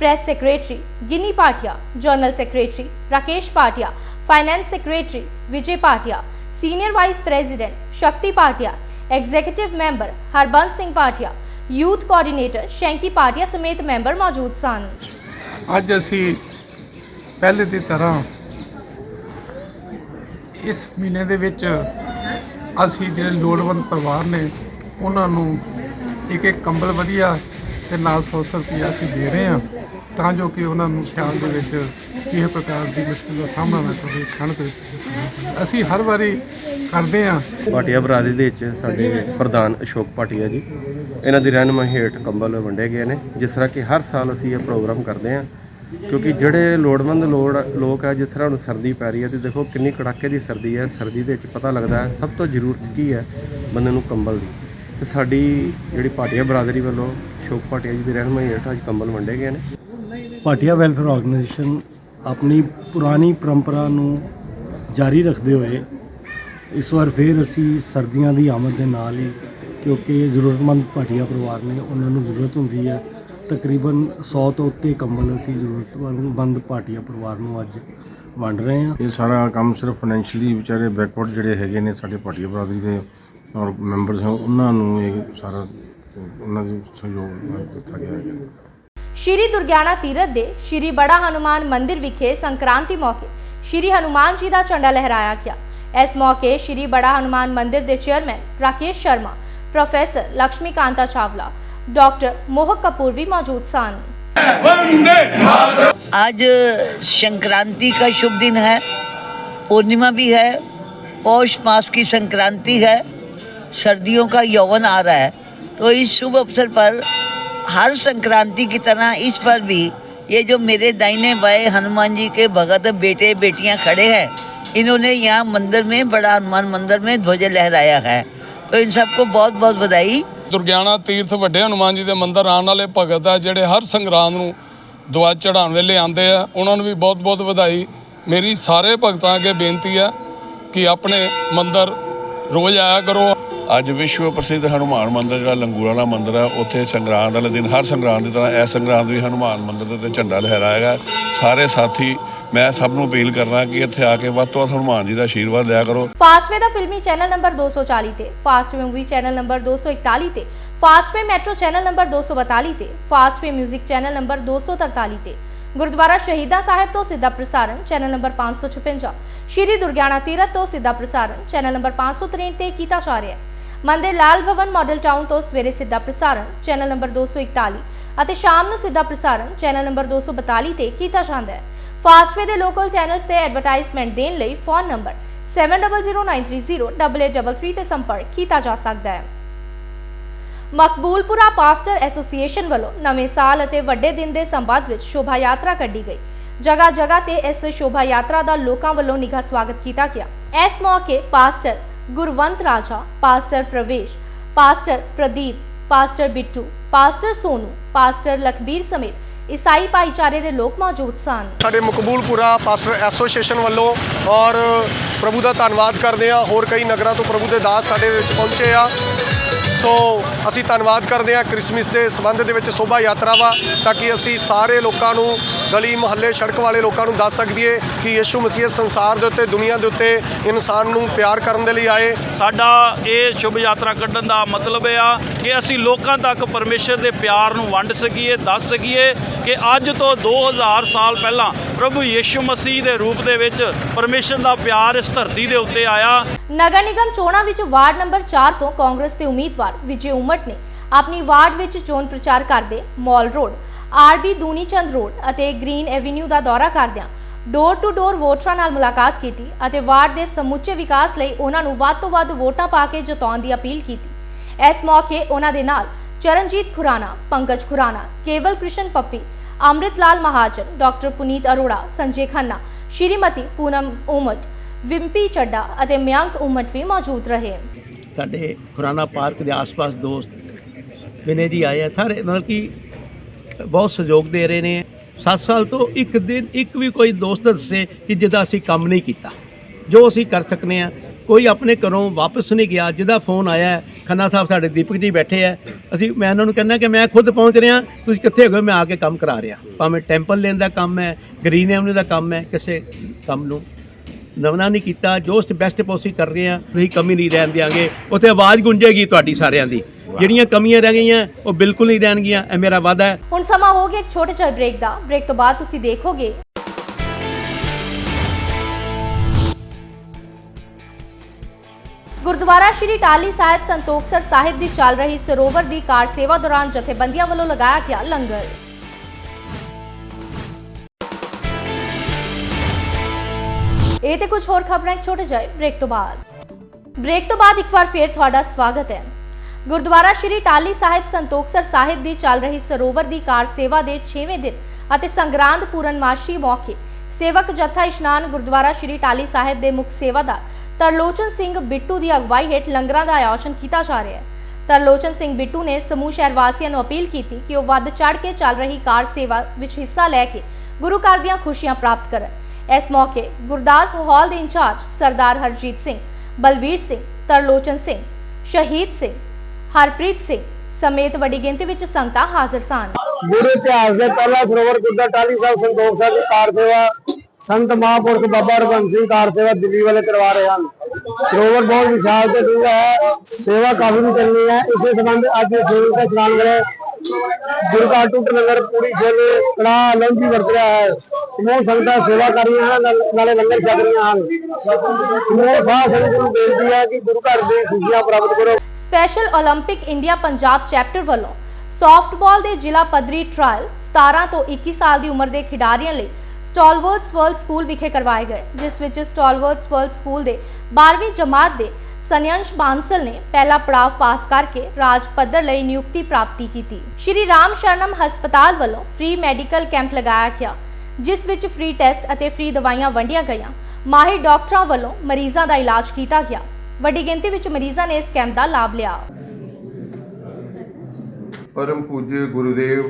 press secretary Ginny Patia general secretary Rakesh Patia finance secretary Vijay Patia senior vice president Shakti Patia executive member Harbans Singh Patia youth coordinator Shanky Patia ਸਮੇਤ ਮੈਂਬਰ ਮੌਜੂਦ ਸਨ। ਅੱਜ ਅਸੀਂ ਪਹਿਲੇ ਦੀ ਤਰ੍ਹਾਂ ਇਸ ਮਹੀਨੇ ਦੇ ਵਿੱਚ ਅਸੀਂ ਜਿਹੜੇ ਲੋੜਵੰਦ ਪਰਿਵਾਰ ਨੇ, ਉਹਨਾਂ ਨੂੰ ਇੱਕ ਇੱਕ ਕੰਬਲ ਵਧੀਆ ਤੇ ਨਾਲ 100 ਰੁਪਈਆ ਅਸੀਂ ਦੇ ਰਹੇ ਹਾਂ। ਤਾਂ ਜੋ ਕਿ ਉਹਨਾਂ ਨੂੰ ਸਿਆਲ ਦੇ ਵਿੱਚ ਕਿਸੇ ਪ੍ਰਕਾਰ ਦੀ ਮੁਸ਼ਕਲ ਦਾ ਸਾਹਮਣਾ ਨਾ ਪਵੇ ਠੰਡ ਦੇ ਵਿੱਚ ਅਸੀਂ ਹਰ ਵਾਰੀ ਕਰਦੇ ਹਾਂ। ਭਾਟੀਆ ਬਰਾਦਰੀ ਦੇ ਵਿੱਚ ਸਾਡੇ ਪ੍ਰਧਾਨ ਅਸ਼ੋਕ ਭਾਟੀਆ ਜੀ, ਇਹਨਾਂ ਦੀ ਰਹਿਨਮਾਈ ਹੇਠ ਕੰਬਲ ਵੰਡੇ ਗਏ ਨੇ। ਜਿਸ ਤਰ੍ਹਾਂ ਕਿ ਹਰ ਸਾਲ ਅਸੀਂ ਇਹ ਪ੍ਰੋਗਰਾਮ ਕਰਦੇ ਹਾਂ, ਕਿਉਂਕਿ ਜਿਹੜੇ ਲੋੜਵੰਦ ਲੋੜ, ਲੋਕ ਹੈ ਜਿਸ ਤਰ੍ਹਾਂ ਹੁਣ ਸਰਦੀ ਪੈ ਰਹੀ ਹੈ, ਤੇ ਦੇਖੋ ਕਿੰਨੀ ਕੜਾਕੇ ਦੀ ਸਰਦੀ ਹੈ। ਸਰਦੀ ਦੇ ਵਿੱਚ ਪਤਾ ਲੱਗਦਾ ਸਭ ਤੋਂ ਜ਼ਰੂਰਤ ਕੀ ਹੈ? ਬੰਦੇ ਨੂੰ ਕੰਬਲ ਦੀ। ਤੇ ਸਾਡੀ ਜਿਹੜੀ ਭਾਟੀਆ ਬਰਾਦਰੀ ਵੱਲੋਂ ਅਸ਼ੋਕ ਭਾਟੀਆ ਜੀ ਦੀ ਰਹਿਨਮਾਈ ਹੇਠ ਅੱਜ ਕੰਬਲ ਵੰਡੇ ਗਏ ਨੇ। ਭਾਟੀਆ ਵੈਲਫੇਅਰ ਆਰਗੇਨਾਈਜੇਸ਼ਨ ਆਪਣੀ ਪੁਰਾਣੀ ਪਰੰਪਰਾ ਨੂੰ ਜਾਰੀ ਰੱਖਦੇ ਹੋਏ ਇਸ ਵਾਰ ਫਿਰ ਅਸੀਂ ਸਰਦੀਆਂ ਦੀ ਆਮਦ ਦੇ ਨਾਲ ਹੀ, ਕਿਉਂਕਿ ਜ਼ਰੂਰਤਮੰਦ ਭਾਟੀਆ ਪਰਿਵਾਰ ਨੇ ਉਹਨਾਂ ਨੂੰ ਜ਼ਰੂਰਤ ਹੁੰਦੀ ਹੈ, ਤਕਰੀਬਨ 100 ਤੋਂ ਉੱਤੇ ਕੰਬਲ ਅਸੀਂ ਜ਼ਰੂਰਤਮੰਦ ਭਾਟੀਆ ਪਰਿਵਾਰ ਨੂੰ ਅੱਜ ਵੰਡ ਰਹੇ ਹਾਂ। ਇਹ ਸਾਰਾ ਕੰਮ ਸਿਰਫ ਫਾਈਨੈਂਸ਼ੀਅਲੀ ਵਿਚਾਰੇ ਬੈਕਵਰਡ ਜਿਹੜੇ ਹੈਗੇ ਨੇ ਸਾਡੇ ਭਾਟੀਆ ਬਰਾਦਰੀ ਦੇ ਔਰ ਮੈਂਬਰਸ ਹਨ ਉਹਨਾਂ ਨੂੰ ਇਹ ਸਾਰਾ, ਉਹਨਾਂ ਦੇ ਸਹਿਯੋਗ ਨਾਲ ਦਿੱਤਾ ਗਿਆ ਹੈ श्री ਦੁਰਗਿਆਣਾ तीरथ दे श्री बड़ा हनुमान मंदिर विखे संक्रांति मौके। श्री हनुमान जी का झंडा लहराया गया। इस मौके श्री बड़ा हनुमान मंदिर के chairman Rakesh Sharma, professor Laxmikanta Chawla, doctor Mohak Kapoor भी मौजूद सन। आज संक्रांति का शुभ दिन है, पूर्णिमा भी है, पौष मास की संक्रांति है, सर्दियों का यौवन आ रहा है। तो इस शुभ अवसर पर हर संक्रांति की तरह इस पर भी ये जो मेरे दाहिने बाएं हनुमान जी के भगत बेटे बेटियां खड़े हैं इन्होंने यहाँ मंदिर में बड़ा हनुमान मंदिर में ध्वज लहराया है तो इन सबको बहुत बहुत बधाई ਦੁਰਗਿਆਣਾ ਤੀਰਥ ਵੱਡੇ ਹਨੂਮਾਨ ਜੀ ਦੇ ਮੰਦਿਰ ਆਉਣ ਵਾਲੇ ਭਗਤ ਆ ਜਿਹੜੇ ਹਰ ਸੰਗਰਾਂਦ ਨੂੰ ਦੁਆ ਚੜਾਉਣ ਵੇਲੇ ਆਉਂਦੇ ਆ ਉਹਨਾਂ ਨੂੰ ਵੀ ਬਹੁਤ-ਬਹੁਤ ਵਧਾਈ ਮੇਰੀ ਸਾਰੇ ਭਗਤਾਂ ਅੱਗੇ ਬੇਨਤੀ ਆ ਕਿ ਆਪਣੇ ਮੰਦਿਰ ਰੋਜ਼ ਆਇਆ ਕਰੋ ਅੱਜ ਵਿਸ਼ਵ ਪ੍ਰਸਿੱਧ ਹਨੂਮਾਨ ਮੰਦਿਰ, ਜਿਹੜਾ ਲੰਗੂਰ ਵਾਲਾ ਮੰਦਿਰ ਹੈ ਉੱਥੇ ਸੰਗਰਾਂਦ ਵਾਲੇ ਦਿਨ, ਹਰ ਸੰਗਰਾਂਦ ਦੀ ਤਰ੍ਹਾਂ ਇਸ ਸੰਗਰਾਂਦ ਵੀ ਹਨੂਮਾਨ ਮੰਦਿਰ ਦੇ ਝੰਡਾ ਲਹਿਰਾਏਗਾ। ਸਾਰੇ ਸਾਥੀ, ਮੈਂ ਸਭ ਨੂੰ ਅਪੀਲ ਕਰਨਾ ਕਿ ਇੱਥੇ ਆ ਕੇ ਵੱਧ ਤੋਂ ਵੱਧ ਹਨੂਮਾਨ ਜੀ ਦਾ ਆਸ਼ੀਰਵਾਦ ਲਿਆ ਕਰੋ। ਫਾਸਟਵੇ ਦਾ ਫਿਲਮੀ ਚੈਨਲ ਨੰਬਰ 240 ਤੇ, ਫਾਸਟਵੇ ਮੂਵੀ ਚੈਨਲ ਨੰਬਰ 241 ਤੇ, ਫਾਸਟਵੇ ਮੈਟਰੋ ਚੈਨਲ ਨੰਬਰ 242 ਤੇ, ਫਾਸਟਵੇ 뮤직 ਚੈਨਲ ਨੰਬਰ 243 ਤੇ, ਗੁਰਦੁਆਰਾ ਸ਼ਹੀਦਾਂ ਸਾਹਿਬ ਤੋਂ ਸਿੱਧਾ ਪ੍ਰਸਾਰਣ ਚੈਨਲ ਨੰਬਰ 556 ਸ਼੍ਰੀ ਦੁਰਗਿਆਣਾ ਤੀਰਥ ਤੋਂ ਸਿੱਧਾ ਪ੍ਰਸਾਰਣ ਚੈਨਲ ਨੰਬਰ 563 ਤੇ ਕੀਤਾ ਜਾ ਰਿਹਾ ਹੈ। ਮੰਦਿਰ ਲਾਲ ਭਵਨ ਮਾਡਲ ਟਾਊਨ ਤੋਂ ਸਵੇਰੇ ਸਿੱਧਾ ਪ੍ਰਸਾਰਣ, ਚੈਨਲ ਨੰਬਰ 241 ਅਤੇ ਸ਼ਾਮ ਨੂੰ ਸਿੱਧਾ ਪ੍ਰਸਾਰਣ, ਚੈਨਲ ਨੰਬਰ 242 ਤੇ ਕੀਤਾ ਜਾਂਦਾ ਹੈ। ਫਾਸਟਵੇ ਦੇ ਲੋਕਲ ਚੈਨਲਸ ਤੇ ਐਡਵਰਟਾਈਜ਼ਮੈਂਟ ਦੇਣ ਲਈ ਫੋਨ ਨੰਬਰ 7009308833 ਤੇ ਸੰਪਰਕ ਕੀਤਾ ਜਾ ਸਕਦਾ ਹੈ। ਮਕਬੂਲਪੁਰਾ ਪਾਸਟਰ ਐਸੋਸੀਏਸ਼ਨ ਵੱਲੋਂ ਨਵੇਂ ਸਾਲ ਅਤੇ ਵੱਡੇ ਦਿਨ ਦੇ ਸੰਬੰਧ ਵਿੱਚ ਸ਼ੋਭਾ ਯਾਤਰਾ ਕੱਢੀ ਗਈ। ਜਗ੍ਹਾ ਜਗ੍ਹਾ ਤੇ ਇਸ ਸ਼ੋਭਾ ਯਾਤਰਾ ਦਾ ਲੋਕਾਂ ਵੱਲੋਂ ਨਿੱਘਾ ਸਵਾਗਤ ਕੀਤਾ ਗਿਆ। ਇਸ ਮੌਕੇ pastor Gurwant Raja, pastor Parvesh, pastor Pardeep, pastor Bittu, pastor Sonu, pastor Lakhbir ਸਮੇਤ ਈਸਾਈ ਭਾਈਚਾਰੇ ਦੇ ਲੋਕ ਮੌਜੂਦ ਸਨ। ਸਾਡੇ ਮਕਬੂਲਪੁਰਾ ਪਾਸਟਰ ਐਸੋਸੀਏਸ਼ਨ ਵੱਲੋਂ ਔਰ ਪ੍ਰਭੂ ਦਾ ਧੰਨਵਾਦ ਕਰਦੇ ਆ ਹੋਰ ਕਈ ਨਗਰਾਂ ਤੋਂ ਪ੍ਰਭੂ ਦੇ ਦਾਸ ਸਾਡੇ ਵਿੱਚ ਪਹੁੰਚੇ ਆ। ਸੋ ਅਸੀਂ ਧੰਨਵਾਦ ਕਰਦੇ ਆ ਕ੍ਰਿਸਮਸ ਦੇ ਸੰਬੰਧ ਦੇ ਵਿੱਚ ਸ਼ੋਭਾ ਯਾਤਰਾ ਵਾ ਤਾਂ ਕਿ ਅਸੀਂ ਸਾਰੇ ਲੋਕਾਂ ਨੂੰ ਗਲੀ ਮੁਹੱਲੇ ਸੜਕ ਵਾਲੇ ਲੋਕਾਂ ਨੂੰ ਦੱਸ ਸਕੀਏ ਕਿ ਯਿਸੂ ਮਸੀਹ ਸੰਸਾਰ ਦੇ ਉੱਤੇ ਦੁਨੀਆ ਦੇ ਉੱਤੇ ਇਨਸਾਨ ਨੂੰ ਪਿਆਰ ਕਰਨ ਦੇ ਲਈ ਆਏ। ਸਾਡਾ ਇਹ ਸ਼ੁਭ ਯਾਤਰਾ ਕੱਢਣ ਦਾ ਮਤਲਬ ਇਹ ਆ ਕਿ ਅਸੀਂ ਲੋਕਾਂ ਤੱਕ ਪਰਮੇਸ਼ਰ ਦੇ ਪਿਆਰ ਨੂੰ ਵੰਡ ਸਕੀਏ ਦੱਸ ਸਕੀਏ ਕਿ ਅੱਜ ਤੋਂ 2000 ਸਾਲ ਪਹਿਲਾਂ ਪ੍ਰਭੂ ਯਿਸੂ ਮਸੀਹ ਦੇ ਰੂਪ ਦੇ ਵਿੱਚ ਪਰਮੇਸ਼ਰ ਦਾ ਪਿਆਰ ਇਸ ਧਰਤੀ ਦੇ ਉੱਤੇ ਆਇਆ। ਨਗਰ ਨਿਗਮ ਚੋਣਾਂ ਵਿੱਚ ਵਾਰਡ ਨੰਬਰ 4 ਤੋਂ ਕਾਂਗਰਸ ਦੇ ਉਮੀਦਵਾਰ ਵਿਜੇ ਉਮਟ ਨੇ ਆਪਣੀ ਵਾਰਡ ਵਿੱਚ ਚੋਣ ਪ੍ਰਚਾਰ ਕਰਦੇ Mall Road, RB Duni Chand Road ਅਤੇ ਗ੍ਰੀਨ ਐਵੇਨਿਊ ਦਾ ਦੌਰਾ ਕਰਦਿਆਂ ਡੋਰ ਟੂ ਡੋਰ ਵੋਟਰਾਂ ਨਾਲ ਮੁਲਾਕਾਤ ਕੀਤੀ ਅਤੇ ਵਾਰਡ ਦੇ ਸਮੁੱਚੇ ਵਿਕਾਸ ਲਈ ਉਹਨਾਂ ਨੂੰ ਵੱਧ ਤੋਂ ਵੱਧ ਵੋਟਾਂ ਪਾ ਕੇ ਜਿਤਾਉਣ ਦੀ ਅਪੀਲ ਕੀਤੀ। ਇਸ ਮੌਕੇ ਉਹਨਾਂ ਦੇ ਨਾਲ ਚਰਨਜੀਤ ਖੁਰਾਨਾ ਪੰਕਜ ਖੁਰਾਨਾ ਕੇਵਲ ਕ੍ਰਿਸ਼ਨ ਪੱਪੀ ਅੰਮ੍ਰਿਤ ਲਾਲ ਮਹਾਜਨ, ਡਾਕਟਰ ਪੁਨੀਤ ਅਰੋੜਾ, ਸੰਜੇ ਖੰਨਾ, ਸ਼੍ਰੀਮਤੀ ਪੂਨਮ ਉਮਟ, ਵਿੰਪੀ ਚੱਡਾ ਅਤੇ ਮਯੰਕ ਉਮਟ ਵੀ ਮੌਜੂਦ ਰਹੇ। ਸਾਡੇ ਖੁਰਾਨਾ ਪਾਰਕ ਦੇ ਆਸ-ਪਾਸ ਦੋਸਤ ਵਿਨੇ ਜੀ ਆਏ ਆ। ਸਾਰੇ ਮਤਲਬ ਕਿ ਬਹੁਤ ਸਹਿਯੋਗ ਦੇ ਰਹੇ ਨੇ। 7 ਸਾਲ ਤੋਂ ਇੱਕ ਦਿਨ ਇੱਕ ਵੀ ਕੋਈ ਦੋਸਤ ਦੱਸੇ ਕਿ ਜਿਹਦਾ ਅਸੀਂ ਕੰਮ ਨਹੀਂ ਕੀਤਾ। ਜੋ ਅਸੀਂ ਕਰ ਸਕਨੇ ਆ, ਕੋਈ ਆਪਣੇ ਘਰੋਂ ਵਾਪਸ ਨਹੀਂ ਗਿਆ, ਜਿਹਦਾ ਫੋਨ ਆਇਆ ਖੰਨਾ ਸਾਹਿਬ ਸਾਡੇ ਦੀਪਕ ਜੀ ਬੈਠੇ ਆ। ਅਸੀਂ ਮੈਂ ਉਹਨਾਂ ਨੂੰ ਕਹਿੰਦਾ ਕਿ ਮੈਂ ਖੁਦ ਪਹੁੰਚ ਰਿਹਾ, ਤੁਸੀਂ ਕਿੱਥੇ ਹੋ? ਮੈਂ ਆ ਕੇ ਕੰਮ ਕਰਾ ਰਿਹਾ। ਭਾਵੇਂ ਟੈਂਪਲ ਲੈਣ ਦਾ ਕੰਮ ਹੈ, ਗ੍ਰੀਨ ਐਵਨਿਊ ਦਾ ਕੰਮ ਹੈ, ਕਿਸੇ ਕੰਮ ਨੂੰ ਨਵਨਾ ਨਹੀਂ ਕੀਤਾ, ਜੋ ਬੈਸਟ ਪੋਸੀ ਕਰ ਰਹੇ ਆ, ਤੁਸੀਂ ਕਮੀ ਨਹੀਂ ਰਹਿਣ ਦਿਆਂਗੇ। ਉੱਥੇ ਆਵਾਜ਼ ਗੂੰਜੇਗੀ ਤੁਹਾਡੀ ਸਾਰਿਆਂ ਦੀ। ਜਿਹੜੀਆਂ ਕਮੀਆਂ ਰਹਿ ਗਈਆਂ, ਉਹ ਬਿਲਕੁਲ ਨਹੀਂ ਰਹਿਣਗੀਆਂ, ਇਹ ਮੇਰਾ ਵਾਅਦਾ ਹੈ। ਹੁਣ ਸਮਾਂ ਹੋ ਗਿਆ ਇੱਕ ਛੋਟੇ ਜਿਹੇ ਬ੍ਰੇਕ ਦਾ। ਬ੍ਰੇਕ ਤੋਂ ਬਾਅਦ ਤੁਸੀਂ ਦੇਖੋਗੇ। ਗੁਰਦੁਆਰਾ ਸ਼੍ਰੀ ਟਾਲੀ ਸਾਹਿਬ ਸੰਤੋਖਸਰ ਸਾਹਿਬ ਦੀ ਚੱਲ ਰਹੀ ਸਰੋਵਰ ਦੀ ਕਾਰ ਸੇਵਾ ਦੌਰਾਨ ਜਥੇਬੰਦੀਆਂ ਵੱਲੋਂ ਲਗਾਇਆ ਗਿਆ ਲੰਗਰ। ਇਹ ਤੇ ਕੁਝ ਹੋਰ ਖਬਰਾਂ ਇੱਕ ਛੋਟੇ ਜਿਹੇ ਬ੍ਰੇਕ ਤੋਂ ਬਾਅਦ ਬ੍ਰੇਕ ਤੋਂ ਬਾਅਦ ਇੱਕ ਵਾਰ ਫੇਰ ਤੁਹਾਡਾ ਸਵਾਗਤ ਹੈ ਗੁਰਦੁਆਰਾ ਸ਼੍ਰੀ ਟਾਲੀ ਸਾਹਿਬ ਸੰਤੋਖਸਰ ਸਾਹਿਬ ਦੀ ਚੱਲ ਰਹੀ ਸਰੋਵਰ ਦੀ ਕਾਰ ਸੇਵਾ ਦੇ 6ਵੇਂ ਦਿਨ ਅਤੇ ਸੰਗਰਾਂਦ ਪੂਰਨਮਾਸ਼ੀ ਮੌਕੇ ਸੇਵਕ ਜਥਾ ਇਸ਼ਨਾਨ ਗੁਰਦੁਆਰਾ ਸ਼੍ਰੀ ਟਾਲੀ ਸਾਹਿਬ ਦੇ ਮੁੱਖ ਸੇਵਾਦਾਰ ਤਰਲੋਚਨ ਸਿੰਘ ਬਿੱਟੂ ਦੀ ਅਗਵਾਈ ਹੇਠ ਲੰਗਰਾਂ ਦਾ ਆਯੋਜਨ ਕੀਤਾ ਜਾ ਰਿਹਾ ਹੈ ਤਰਲੋਚਨ ਸਿੰਘ ਬਿੱਟੂ ਨੇ ਸਮੂਹ ਸ਼ਹਿਰ ਵਾਸੀਆਂ ਨੂੰ ਅਪੀਲ ਕੀਤੀ ਕਿ ਉਹ ਵੱਧ ਚੜ ਕੇ ਚੱਲ ਰਹੀ ਕਾਰ ਸੇਵਾ ਵਿੱਚ ਹਿੱਸਾ ਲੈ ਕੇ ਗੁਰੂ ਘਰ ਦੀਆਂ ਖੁਸ਼ੀਆਂ ਪ੍ਰਾਪਤ ਕਰਨ ਇਸ ਮੌਕੇ ਗੁਰਦਾਸ ਹਾਲ ਦੇ ਇੰਚਾਰਜ ਸਰਦਾਰ ਹਰਜੀਤ ਸਿੰਘ, ਬਲਵੀਰ ਸਿੰਘ, ਤਰਲੋਚਨ ਸਿੰਘ, ਸ਼ਹੀਦ ਸਿੰਘ, ਹਰਪ੍ਰੀਤ ਸਿੰਘ ਸਮੇਤ ਵੱਡੀ ਗਿਣਤੀ ਵਿੱਚ ਸੰਗਤਾਂ ਹਾਜ਼ਰ ਸਨ। ਗੁਰੂ ਇਤਿਹਾਸ ਦੇ ਪਹਿਲਾ ਸਰੋਵਰ ਗੁਰਦਾ ਟਾਲੀ ਸਾਹਿਬ ਸੰਤੋਖ ਸਾਹਿਬ ਦੀ ਕਾਰ ਸੇਵਾ ਸੰਤ ਮਹਾਂਪੁਰਖ ਬਾਬਾ ਰਘੁਵੰਤ ਸਿੰਘ ਕਾਰ ਸੇਵਾ ਦਿੱਲੀ ਵਾਲੇ ਕਰਵਾ ਰਹੇ ਹਨ। ਸਰੋਵਰ ਬਹੁਤ ਵਿਸ਼ਾਲ ਤੇ ਡੂੰਘਾ ਹੈ, ਸੇਵਾ ਕਾਫੀ ਚੱਲਣੀ ਹੈ, ਇਸੇ ਸੰਬੰਧ ਅੱਜ ਸੇਵਕ ਦਾ ਇਸ਼ਨਾਨ ਵੇਲੇ ਗੁਰੂ ਘਰ ਟੁੱਟ ਨਗਰ ਪੂਰੀ ਛੇਲੇ ਕੜਾ ਲੰਜੀ ਵਰਤ ਰਿਹਾ ਹੈ ਸਮੂਹ ਸੰਗਤਾਂ ਸੇਵਾ ਕਰ ਰਹੀਆਂ ਹਨ ਨਾਲ- ਨਾਲੇ ਲੰਗਰ ਛਕ ਰਹੀਆਂ ਹਨ ਸਮੂਹ ਸਾਧ ਸੰਗਤ ਨੂੰ ਬੇਨਤੀ ਹੈ ਕਿ ਗੁਰੂ ਘਰ ਦੀਆਂ ਖੁਸ਼ੀਆਂ ਪ੍ਰਾਪਤ ਕਰੋ ਸਪੈਸ਼ਲ 올림픽 ਇੰਡੀਆ ਪੰਜਾਬ ਚੈਪਟਰ ਵੱਲੋਂ ਸੌਫਟਬਾਲ ਦੇ ਜ਼ਿਲ੍ਹਾ ਪੱਧਰੀ ਟ੍ਰਾਇਲ 17 ਤੋਂ 21 ਸਾਲ ਦੀ ਉਮਰ ਦੇ ਖਿਡਾਰੀਆਂ ਲਈ ਸਟਾਲਵਰਡਸ ਵਰਲਡ ਸਕੂਲ ਵਿਖੇ ਕਰਵਾਏ ਗਏ ਜਿਸ ਵਿੱਚ ਸਟਾਲਵਰਡਸ ਵਰਲਡ ਸਕੂਲ ਦੇ 12ਵੀਂ ਜਮਾਤ ਦੇ ਸਨਯੰਸ਼ ਬਾਂਸਲ ਨੇ ਪਹਿਲਾ ਪੜਾਅ ਪਾਸ ਕਰਕੇ ਰਾਜ ਪੱਧਰ ਲਈ ਨਿਯੁਕਤੀ ਪ੍ਰਾਪਤੀ ਕੀਤੀ ਸ਼੍ਰੀ ਰਾਮ ਸ਼ਰਨਮ ਹਸਪਤਾਲ ਵੱਲੋਂ ਫ੍ਰੀ ਮੈਡੀਕਲ ਕੈਂਪ ਲਗਾਇਆ ਗਿਆ ਜਿਸ ਵਿੱਚ ਫ੍ਰੀ ਟੈਸਟ ਅਤੇ ਫ੍ਰੀ ਦਵਾਈਆਂ ਵੰਡੀਆਂ ਗਈਆਂ ਮਾਹਿਰ ਡਾਕਟਰਾਂ ਵੱਲੋਂ ਮਰੀਜ਼ਾਂ ਦਾ ਇਲਾਜ ਕੀਤਾ ਗਿਆ ਵੱਡੀ ਗਿਣਤੀ ਵਿੱਚ ਮਰੀਜ਼ਾਂ ਨੇ ਇਸ ਕੈਂਪ ਦਾ ਲਾਭ ਲਿਆ परम पूज्य गुरुदेव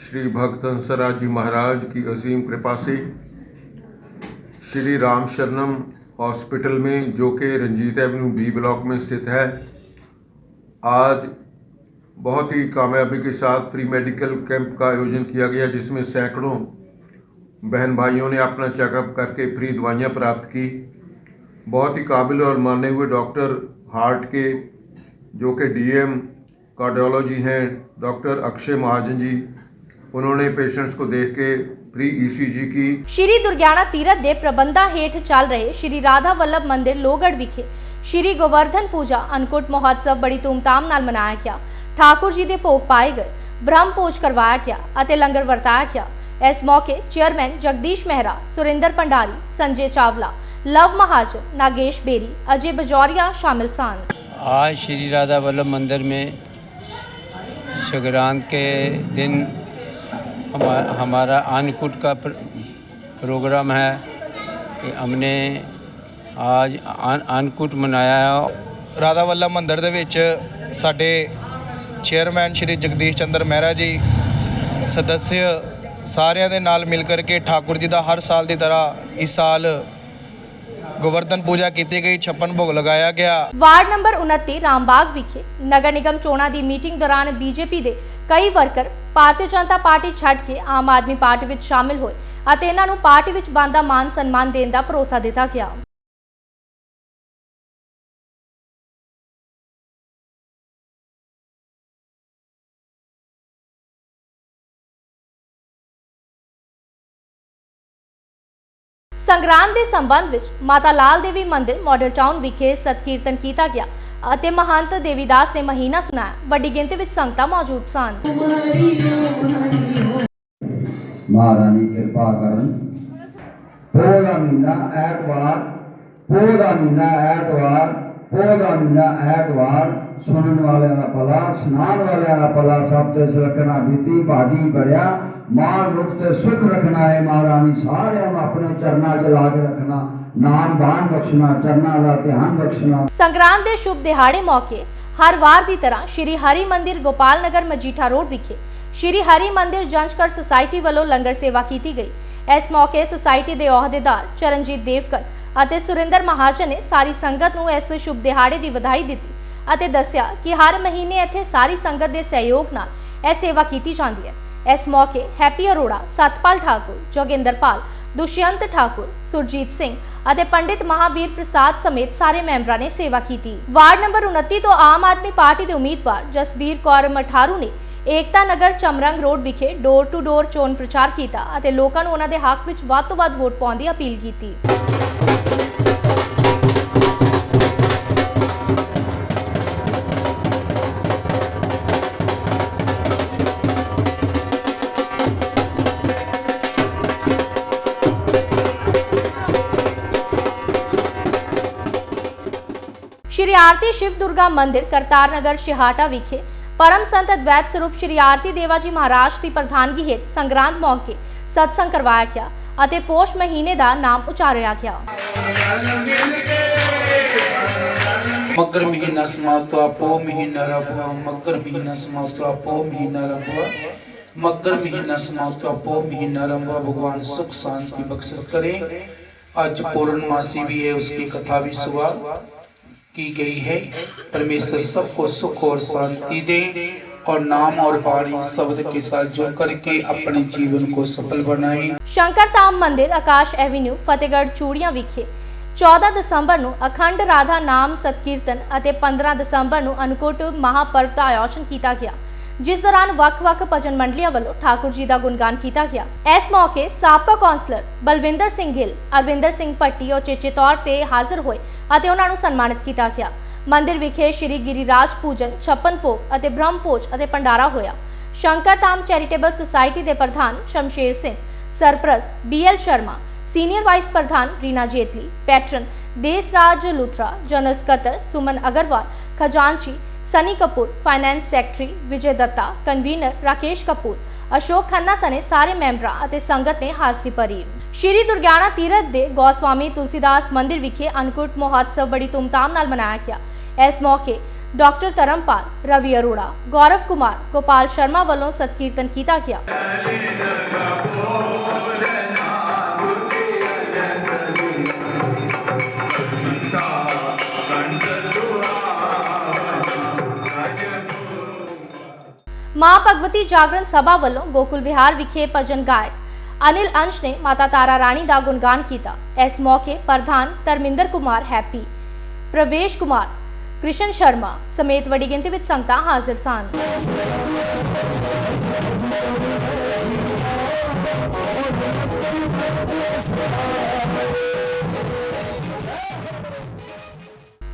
श्री भक्त हंसराज जी महाराज की असीम कृपा से श्री राम शरणम हॉस्पिटल में, जो कि रंजीत एवेन्यू बी ब्लॉक में स्थित है। आज बहुत ही कामयाबी के साथ फ्री मेडिकल कैंप का आयोजन किया गया, जिसमें सैकड़ों बहन भाइयों ने अपना चेकअप करके फ्री दवाइयाँ प्राप्त की। बहुत ही काबिल और माने हुए डॉक्टर हार्ट के, जो कि डीएम कार्डियोलॉजी हैं, डॉक्टर अक्षय महाजन जी, उन्होंने पेशेंट्स को देख के फ्री ईसीजी की ਸ਼੍ਰੀ ਦੁਰਗਿਆਣਾ ਤੀਰਥ ਦੇ ਪ੍ਰਬੰਧਾਂ ਹੇਠ ਚੱਲ ਰਹੇ ਸ਼੍ਰੀ ਰਾਧਾ ਵੱਲਭ ਮੰਦਿਰ ਲੋਹਗੜ੍ਹ ਵਿਖੇ ਸ਼੍ਰੀ ਗੋਵਰਧਨ ਪੂਜਾ ਅਨਕੁਟ ਮਹੋਤਸਵ ਬੜੀ ਧੂਮਧਾਮ ਨਾਲ ਮਨਾਇਆ ਗਿਆ ਠਾਕੁਰ ਜੀ ਦੇ ਭੋਗ ਪਾਏ ਗਏ ਬ੍ਰਹਮ ਭੋਜ ਕਰਵਾਇਆ ਗਿਆ ਅਤੇ ਲੰਗਰ ਵਰਤਾਇਆ ਗਿਆ ਇਸ ਮੌਕੇ ਚੇਅਰਮੈਨ ਜਗਦੀਸ਼ ਮਹਿਰਾ ਸੁਰਿੰਦਰ ਭੰਡਾਰੀ ਸੰਜੇ ਚਾਵਲਾ ਲਵ ਮਹਾਜਨ ਨਾਗੇਸ਼ ਬੇਰੀ ਅਜੇ बजौरिया शामिल सन आज श्री राधा वल्लभ मंदिर में संक्रांत के दिन हमा, हमारा अन्नकूट का प्र- प्रोग्राम है कि हमने आज अन- अन्नकूट मनाया है ਰਾਧਾ ਵੱਲਭ ਮੰਦਿਰ ਦੇ ਵਿੱਚ ਸਾਡੇ ਚੇਅਰਮੈਨ ਸ਼੍ਰੀ ਜਗਦੀਸ਼ ਚੰਦਰ ਮਹਿਰਾ ਜੀ ਸਦੱਸਿਆ ਸਾਰਿਆਂ ਦੇ ਨਾਲ ਮਿਲ ਕਰਕੇ ਠਾਕੁਰ ਜੀ ਦਾ ਹਰ ਸਾਲ ਦੀ ਤਰ੍ਹਾਂ ਇਸ ਸਾਲ ਗੋਵਰਧਨ ਪੂਜਾ ਕੀਤੀ ਗਈ ਛੱਪਨ ਭੋਗ ਲਗਾਇਆ ਗਿਆ ਵਾਰਡ ਨੰਬਰ 29 ਰਾਮਬਾਗ ਵਿਖੇ ਨਗਰ ਨਿਗਮ ਚੋਣਾਂ ਦੀ ਮੀਟਿੰਗ ਦੌਰਾਨ ਬੀਜੇਪੀ ਦੇ ਕਈ ਵਰਕਰ ਭਾਰਤੀ ਜਨਤਾ ਪਾਰਟੀ ਛੱਡ ਕੇ ਆਮ ਆਦਮੀ ਪਾਰਟੀ ਵਿੱਚ ਸ਼ਾਮਿਲ ਹੋਏ ਅਤੇ ਇਹਨਾਂ ਨੂੰ ਪਾਰਟੀ ਵਿੱਚ ਬਣਦਾ ਮਾਨ ਸਨਮਾਨ ਦੇਣ ਦਾ ਭਰੋਸਾ ਦਿੱਤਾ ਗਿਆ। ਸੰਗਰਾਂਦ ਦੇ ਸੰਬੰਧ ਵਿੱਚ ਮਾਤਾ ਲਾਲ ਦੇਵੀ ਮੰਦਿਰ ਮਾਡਲ ਟਾਊਨ ਵਿਖੇ ਸਤਕੀਰਤਨ ਕੀਤਾ ਗਿਆ। ਅਤੇ ਮਹੰਤ ਦੇਵੀਦਾਸ ਨੇ ਮਹੀਨਾ ਸੁਣਾਇਆ। ਵੱਡੀ ਗਿਣਤੀ ਵਿੱਚ ਸੰਗਤਾਂ ਮੌਜੂਦ ਸਨ। ਮਹਾਰਾਣੀ, ਕਿਰਪਾ ਕਰਨ। ਪੋਹ ਦਾ ਮਹੀਨਾ ਐਤਵਾਰ, ਪੋਹ ਦਾ ਮਹੀਨਾ ਐਤਵਾਰ, ਪੋਹ ਦਾ ਮਹੀਨਾ ਐਤਵਾਰ। ਸੁਣਨ ਵਾਲਿਆਂ ਦਾ ਭਲਾ, ਸੁਣਾਉਣ ਵਾਲਿਆਂ ਦਾ ਭਲਾ, ਸਭ ਤੇ ਸੁਲੱਖਣਾ ਬੀਤੀ, ਭਾਗੀ ਬੜਿਆ। ਮਾਨ ਮੁਖ ਤੇ ਸੁਖ ਰੱਖਣਾ ਹੈ ਮਹਾਰਾਣੀ, ਸਾਰਿਆਂ ਨੂੰ ਆਪਣੇ ਚਰਨਾਂ 'ਚ ਲਾ ਕੇ ਰੱਖਣਾ। ਨਾਮ ਦਾਨ ਬਖਸ਼ਣਾ, ਚਰਨਾਂ ਦਾ ਧਿਆਨ ਬਖਸ਼ਣਾ। ਸੰਗਰਾਂਦ ਦੇ ਸ਼ੁਭ ਦਿਹਾੜੇ ਮੌਕੇ ਹਰ ਵਾਰ ਦੀ ਤਰ੍ਹਾਂ ਸ਼੍ਰੀ ਹਰੀ ਮੰਦਿਰ ਗੋਪਾਲ ਨਗਰ ਮਜੀਠਾ ਰੋਡ ਵਿਖੇ ਸ਼੍ਰੀ ਹਰੀ ਮੰਦਿਰ ਜੰਚਕਰ ਸੁਸਾਇਟੀ ਵੱਲੋਂ ਲੰਗਰ ਸੇਵਾ ਕੀਤੀ ਗਈ। ਇਸ ਮੌਕੇ ਸੁਸਾਇਟੀ ਦੇ ਅਹੁਦੇਦਾਰ ਚਰਨਜੀਤ ਦੇਵਕਰ ਅਤੇ ਸੁਰਿੰਦਰ ਮਹਾਜਨ ਨੇ ਸਾਰੀ ਸੰਗਤ ਨੂੰ ਇਸ ਸ਼ੁਭ ਦਿਹਾੜੇ ਦੀ ਵਧਾਈ ਦਿੱਤੀ ਅਤੇ ਦੱਸਿਆ ਕਿ ਹਰ ਮਹੀਨੇ ਇੱਥੇ ਸਾਰੀ ਸੰਗਤ ਦੇ ਸਹਿਯੋਗ ਨਾਲ ਇਹ ਸੇਵਾ ਕੀਤੀ ਜਾਂਦੀ ਹੈ। ਇਸ ਮੌਕੇ ਹੈਪੀ ਅਰੋੜਾ, ਸਤਪਾਲ ਠਾਕੁਰ, ਜੋਗਿੰਦਰਪਾਲ ਦੁਸ਼ਯੰਤ ਠਾਕੁਰ, ਸੁਰਜੀਤ ਸਿੰਘ ਅਤੇ ਪੰਡਿਤ ਮਹਾਵੀਰ ਪ੍ਰਸਾਦ ਸਮੇਤ ਸਾਰੇ ਮੈਂਬਰਾਂ ਨੇ ਸੇਵਾ ਕੀਤੀ। ਵਾਰਡ ਨੰਬਰ 29 ਤੋਂ ਆਮ ਆਦਮੀ ਪਾਰਟੀ ਦੇ ਉਮੀਦਵਾਰ ਜਸਬੀਰ ਕੌਰ ਮਠਾਰੂ ਨੇ ਏਕਤਾ ਨਗਰ ਚਮਰੰਗ ਰੋਡ ਵਿਖੇ ਡੋਰ ਟੂ ਡੋਰ ਚੋਣ ਪ੍ਰਚਾਰ ਕੀਤਾ ਅਤੇ ਲੋਕਾਂ ਨੂੰ ਉਹਨਾਂ ਦੇ ਹੱਕ ਵਿੱਚ ਵੱਧ ਤੋਂ ਵੱਧ ਵੋਟ ਪਾਉਣ ਦੀ ਅਪੀਲ ਕੀਤੀ। ਸ਼੍ਰੀ ਆਰਤੀ ਸ਼ਿਵ ਦੁਰਗਾ ਮੰਦਿਰ ਕਰਤਾਰ ਨਗਰ ਸ਼ਿਹਾਟਾ ਵਿਖੇ ਪਰਮ ਸੰਤ ਅਦਵੈਤ ਸਰੂਪ ਸ਼੍ਰੀ ਆਰਤੀ ਦੇਵਾ ਜੀ ਮਹਾਰਾਜ ਦੀ ਪ੍ਰਧਾਨਗੀ ਹੇਠ ਸੰਗਰਾਂਦ ਮੌਕੇ ਸਤਸੰਗ ਕਰਵਾਇਆ ਗਿਆ ਅਤੇ ਪੋਸ਼ ਮਹੀਨੇ ਦਾ ਨਾਮ ਉਚਾਰਿਆ ਗਿਆ मकर महीना समाप्त हुआ पो महीना रब हुआ मकर महीना समाप्त हुआ पो महीना रब हुआ मकर महीना समाप्त हुआ पो महीना रब हुआ भगवान सुख शांति बख्शिश करें आज पूर्णमासी भी है उसकी कथा भी सुबह की गई है परमेश्वर सबको सुख और शांति दे और नाम और बाणी शब्द के साथ जुड़ करके अपने जीवन को सफल बनाएं ਸ਼ੰਕਰ ਧਾਮ ਮੰਦਿਰ ਆਕਾਸ਼ ਐਵੀਨਿਊ ਫਤਿਹਗੜ੍ਹ ਚੂੜੀਆਂ ਵਿਖੇ 14 ਦਸੰਬਰ ਨੂੰ ਅਖੰਡ ਰਾਧਾ ਨਾਮ ਸਤਕੀਰਤਨ ਅਤੇ 15 ਦਸੰਬਰ ਨੂੰ ਅਨੁਕੂਟ ਮਹਾਪਰਵ ਦਾ ਆਯੋਜਨ ਕੀਤਾ ਗਿਆ ਜਿਸ ਦੌਰਾਨ ਵੱਖ-ਵੱਖ ਭਜਨ ਮੰਡਲੀਆਂ ਵੱਲੋਂ ਠਾਕੁਰ ਜੀ ਦਾ ਗੁਣਗਾਨ ਕੀਤਾ ਗਿਆ। ਇਸ ਮੌਕੇ ਸਾਬਕਾ ਕੌਂਸਲਰ ਬਲਵਿੰਦਰ ਸਿੰਘ ਗਿੱਲ, ਅਰਵਿੰਦਰ ਸਿੰਘ ਭੱਟੀ ਉਚੇਚੇ ਤੌਰ ਤੇ ਹਾਜ਼ਰ ਹੋਏ ਅਤੇ ਉਹਨਾਂ ਨੂੰ ਸਨਮਾਨਿਤ ਕੀਤਾ ਗਿਆ। ਮੰਦਿਰ ਵਿਖੇ ਸ਼੍ਰੀ ਗਿਰੀਰਾਜ ਪੂਜਨ, ਛੱਪਨ ਭੋਗ ਅਤੇ ਬ੍ਰਹਮ ਭੋਜ ਅਤੇ ਭੰਡਾਰਾ ਹੋਇਆ। ਸ਼ੰਕਰ ਧਾਮ ਚੈਰੀਟੇਬਲ ਸੁਸਾਇਟੀ ਦੇ ਪ੍ਰਧਾਨ ਸ਼ਮਸ਼ੇਰ ਸਿੰਘ, ਸਰਪ੍ਰਸਤ ਬੀਐਲ ਸ਼ਰਮਾ, ਸੀਨੀਅਰ ਵਾਈਸ ਪ੍ਰਧਾਨ ਰੀਨਾ ਜੇਤਲੀ, ਪੈਟਰਨ ਦੇਸਰਾਜ ਲੁਥਰਾ, ਜਨਰਲ ਸਕੱਤਰ ਸੁਮਨ ਅਗਰਵਾਲ, ਖਜ਼ਾਨਚੀ Sunny Kapoor finance secretary Vijay Datta convener Rakesh Kapoor Ashok Khanna ਸਨੇ ਸਾਰੇ ਮੈਂਬਰਾਂ ਅਤੇ ਸੰਗਤ ਨੇ ਹਾਜ਼ਰੀ ਭਰੀ ਸ਼੍ਰੀ ਦੁਰਗਿਆਣਾ ਤੀਰਥ ਦੇ ਗੋਸਵਾਮੀ ਤੁਲਸੀਦਾਸ ਮੰਦਿਰ ਵਿਖੇ ਅਨਕੁਟ ਮਹੋਤਸਵ ਬੜੀ ਧੂਮਧਾਮ ਨਾਲ ਮਨਾਇਆ ਗਿਆ ਇਸ ਮੌਕੇ ਡਾਕਟਰ ਧਰਮਪਾਲ ਰਵੀ ਅਰੋੜਾ ਗੌਰਵ ਕੁਮਾਰ ਗੋਪਾਲ ਸ਼ਰਮਾ ਵੱਲੋਂ ਸਤਕੀਰਤਨ ਕੀਤਾ ਗਿਆ ਮਾਂ ਭਗਵਤੀ ਜਾਗਰਣ ਸਭਾ ਵੱਲੋਂ ਗੋਕੁਲ ਵਿਹਾਰ ਵਿਖੇ ਭਜਨ ਗਾਇਕ ਅਨਿਲ ਅੰਸ਼ ਨੇ ਮਾਤਾ ਤਾਰਾ ਰਾਣੀ ਦਾ ਗੁਣਗਾਨ ਕੀਤਾ। ਇਸ ਮੌਕੇ ਪ੍ਰਧਾਨ ਧਰਮਿੰਦਰ ਕੁਮਾਰ ਹੈਪੀ, ਪ੍ਰਵੇਸ਼ ਕੁਮਾਰ, ਕ੍ਰਿਸ਼ਨ ਸ਼ਰਮਾ ਸਮੇਤ ਵੱਡੀ ਗਿਣਤੀ ਵਿੱਚ ਸੰਗਤਾਂ ਹਾਜ਼ਰ ਸਨ।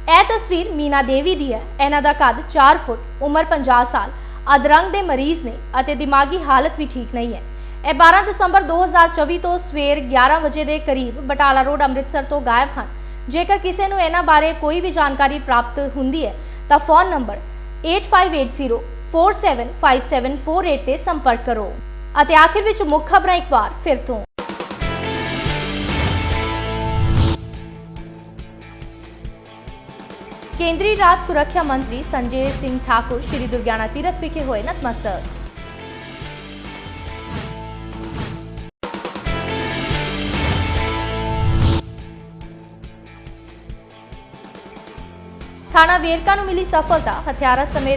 ਇਹ ਤਸਵੀਰ ਮੀਨਾ ਦੇਵੀ ਦੀ ਹੈ। ਇਹਨਾਂ ਦਾ ਕੱਦ 4 ਫੁੱਟ, ਉਮਰ 50 ਸਾਲ ਅਧਰੰਗ ਦੇ ਮਰੀਜ਼ ਨੇ ਅਤੇ ਦਿਮਾਗੀ ਹਾਲਤ ਵੀ ਠੀਕ ਨਹੀਂ ਹੈ। ਇਹ 12 ਦਸੰਬਰ 2024 ਤੋਂ ਸਵੇਰ 11 ਵਜੇ ਦੇ ਕਰੀਬ ਬਟਾਲਾ ਰੋਡ ਅੰਮ੍ਰਿਤਸਰ ਤੋਂ ਗਾਇਬ ਹਨ। ਜੇਕਰ ਕਿਸੇ ਨੂੰ ਇਹਨਾਂ ਬਾਰੇ ਕੋਈ ਵੀ ਜਾਣਕਾਰੀ ਪ੍ਰਾਪਤ ਹੁੰਦੀ ਹੈ, ਤਾਂ ਫੋਨ ਨੰਬਰ 8580475748 ਤੇ ਸੰਪਰਕ ਕਰੋ। ਅਤੇ ਆਖਿਰ ਵਿੱਚ ਮੁੱਖ ਖਬਰਾਂ ਇੱਕ ਵਾਰ ਫਿਰ ਤੋਂ। ਕੇਂਦਰੀ ਰਾਜ ਸੁਰੱਖਿਆ ਮੰਤਰੀ ਸੰਜੇ ਸਿੰਘ ਠਾਕੁਰ ਸ਼੍ਰੀ ਦੁਰਗਿਆਣਾ ਤੀਰਥ ਵਿਖੇ ਹੋਏ ਨਤਮਸਤਕ ਥਾਣਾ ਵੇਰਕਾ ਨੂੰ ਮਿਲੀ ਸਫਲਤਾ ਹਥਿਆਰਾਂ ਸਮੇਤ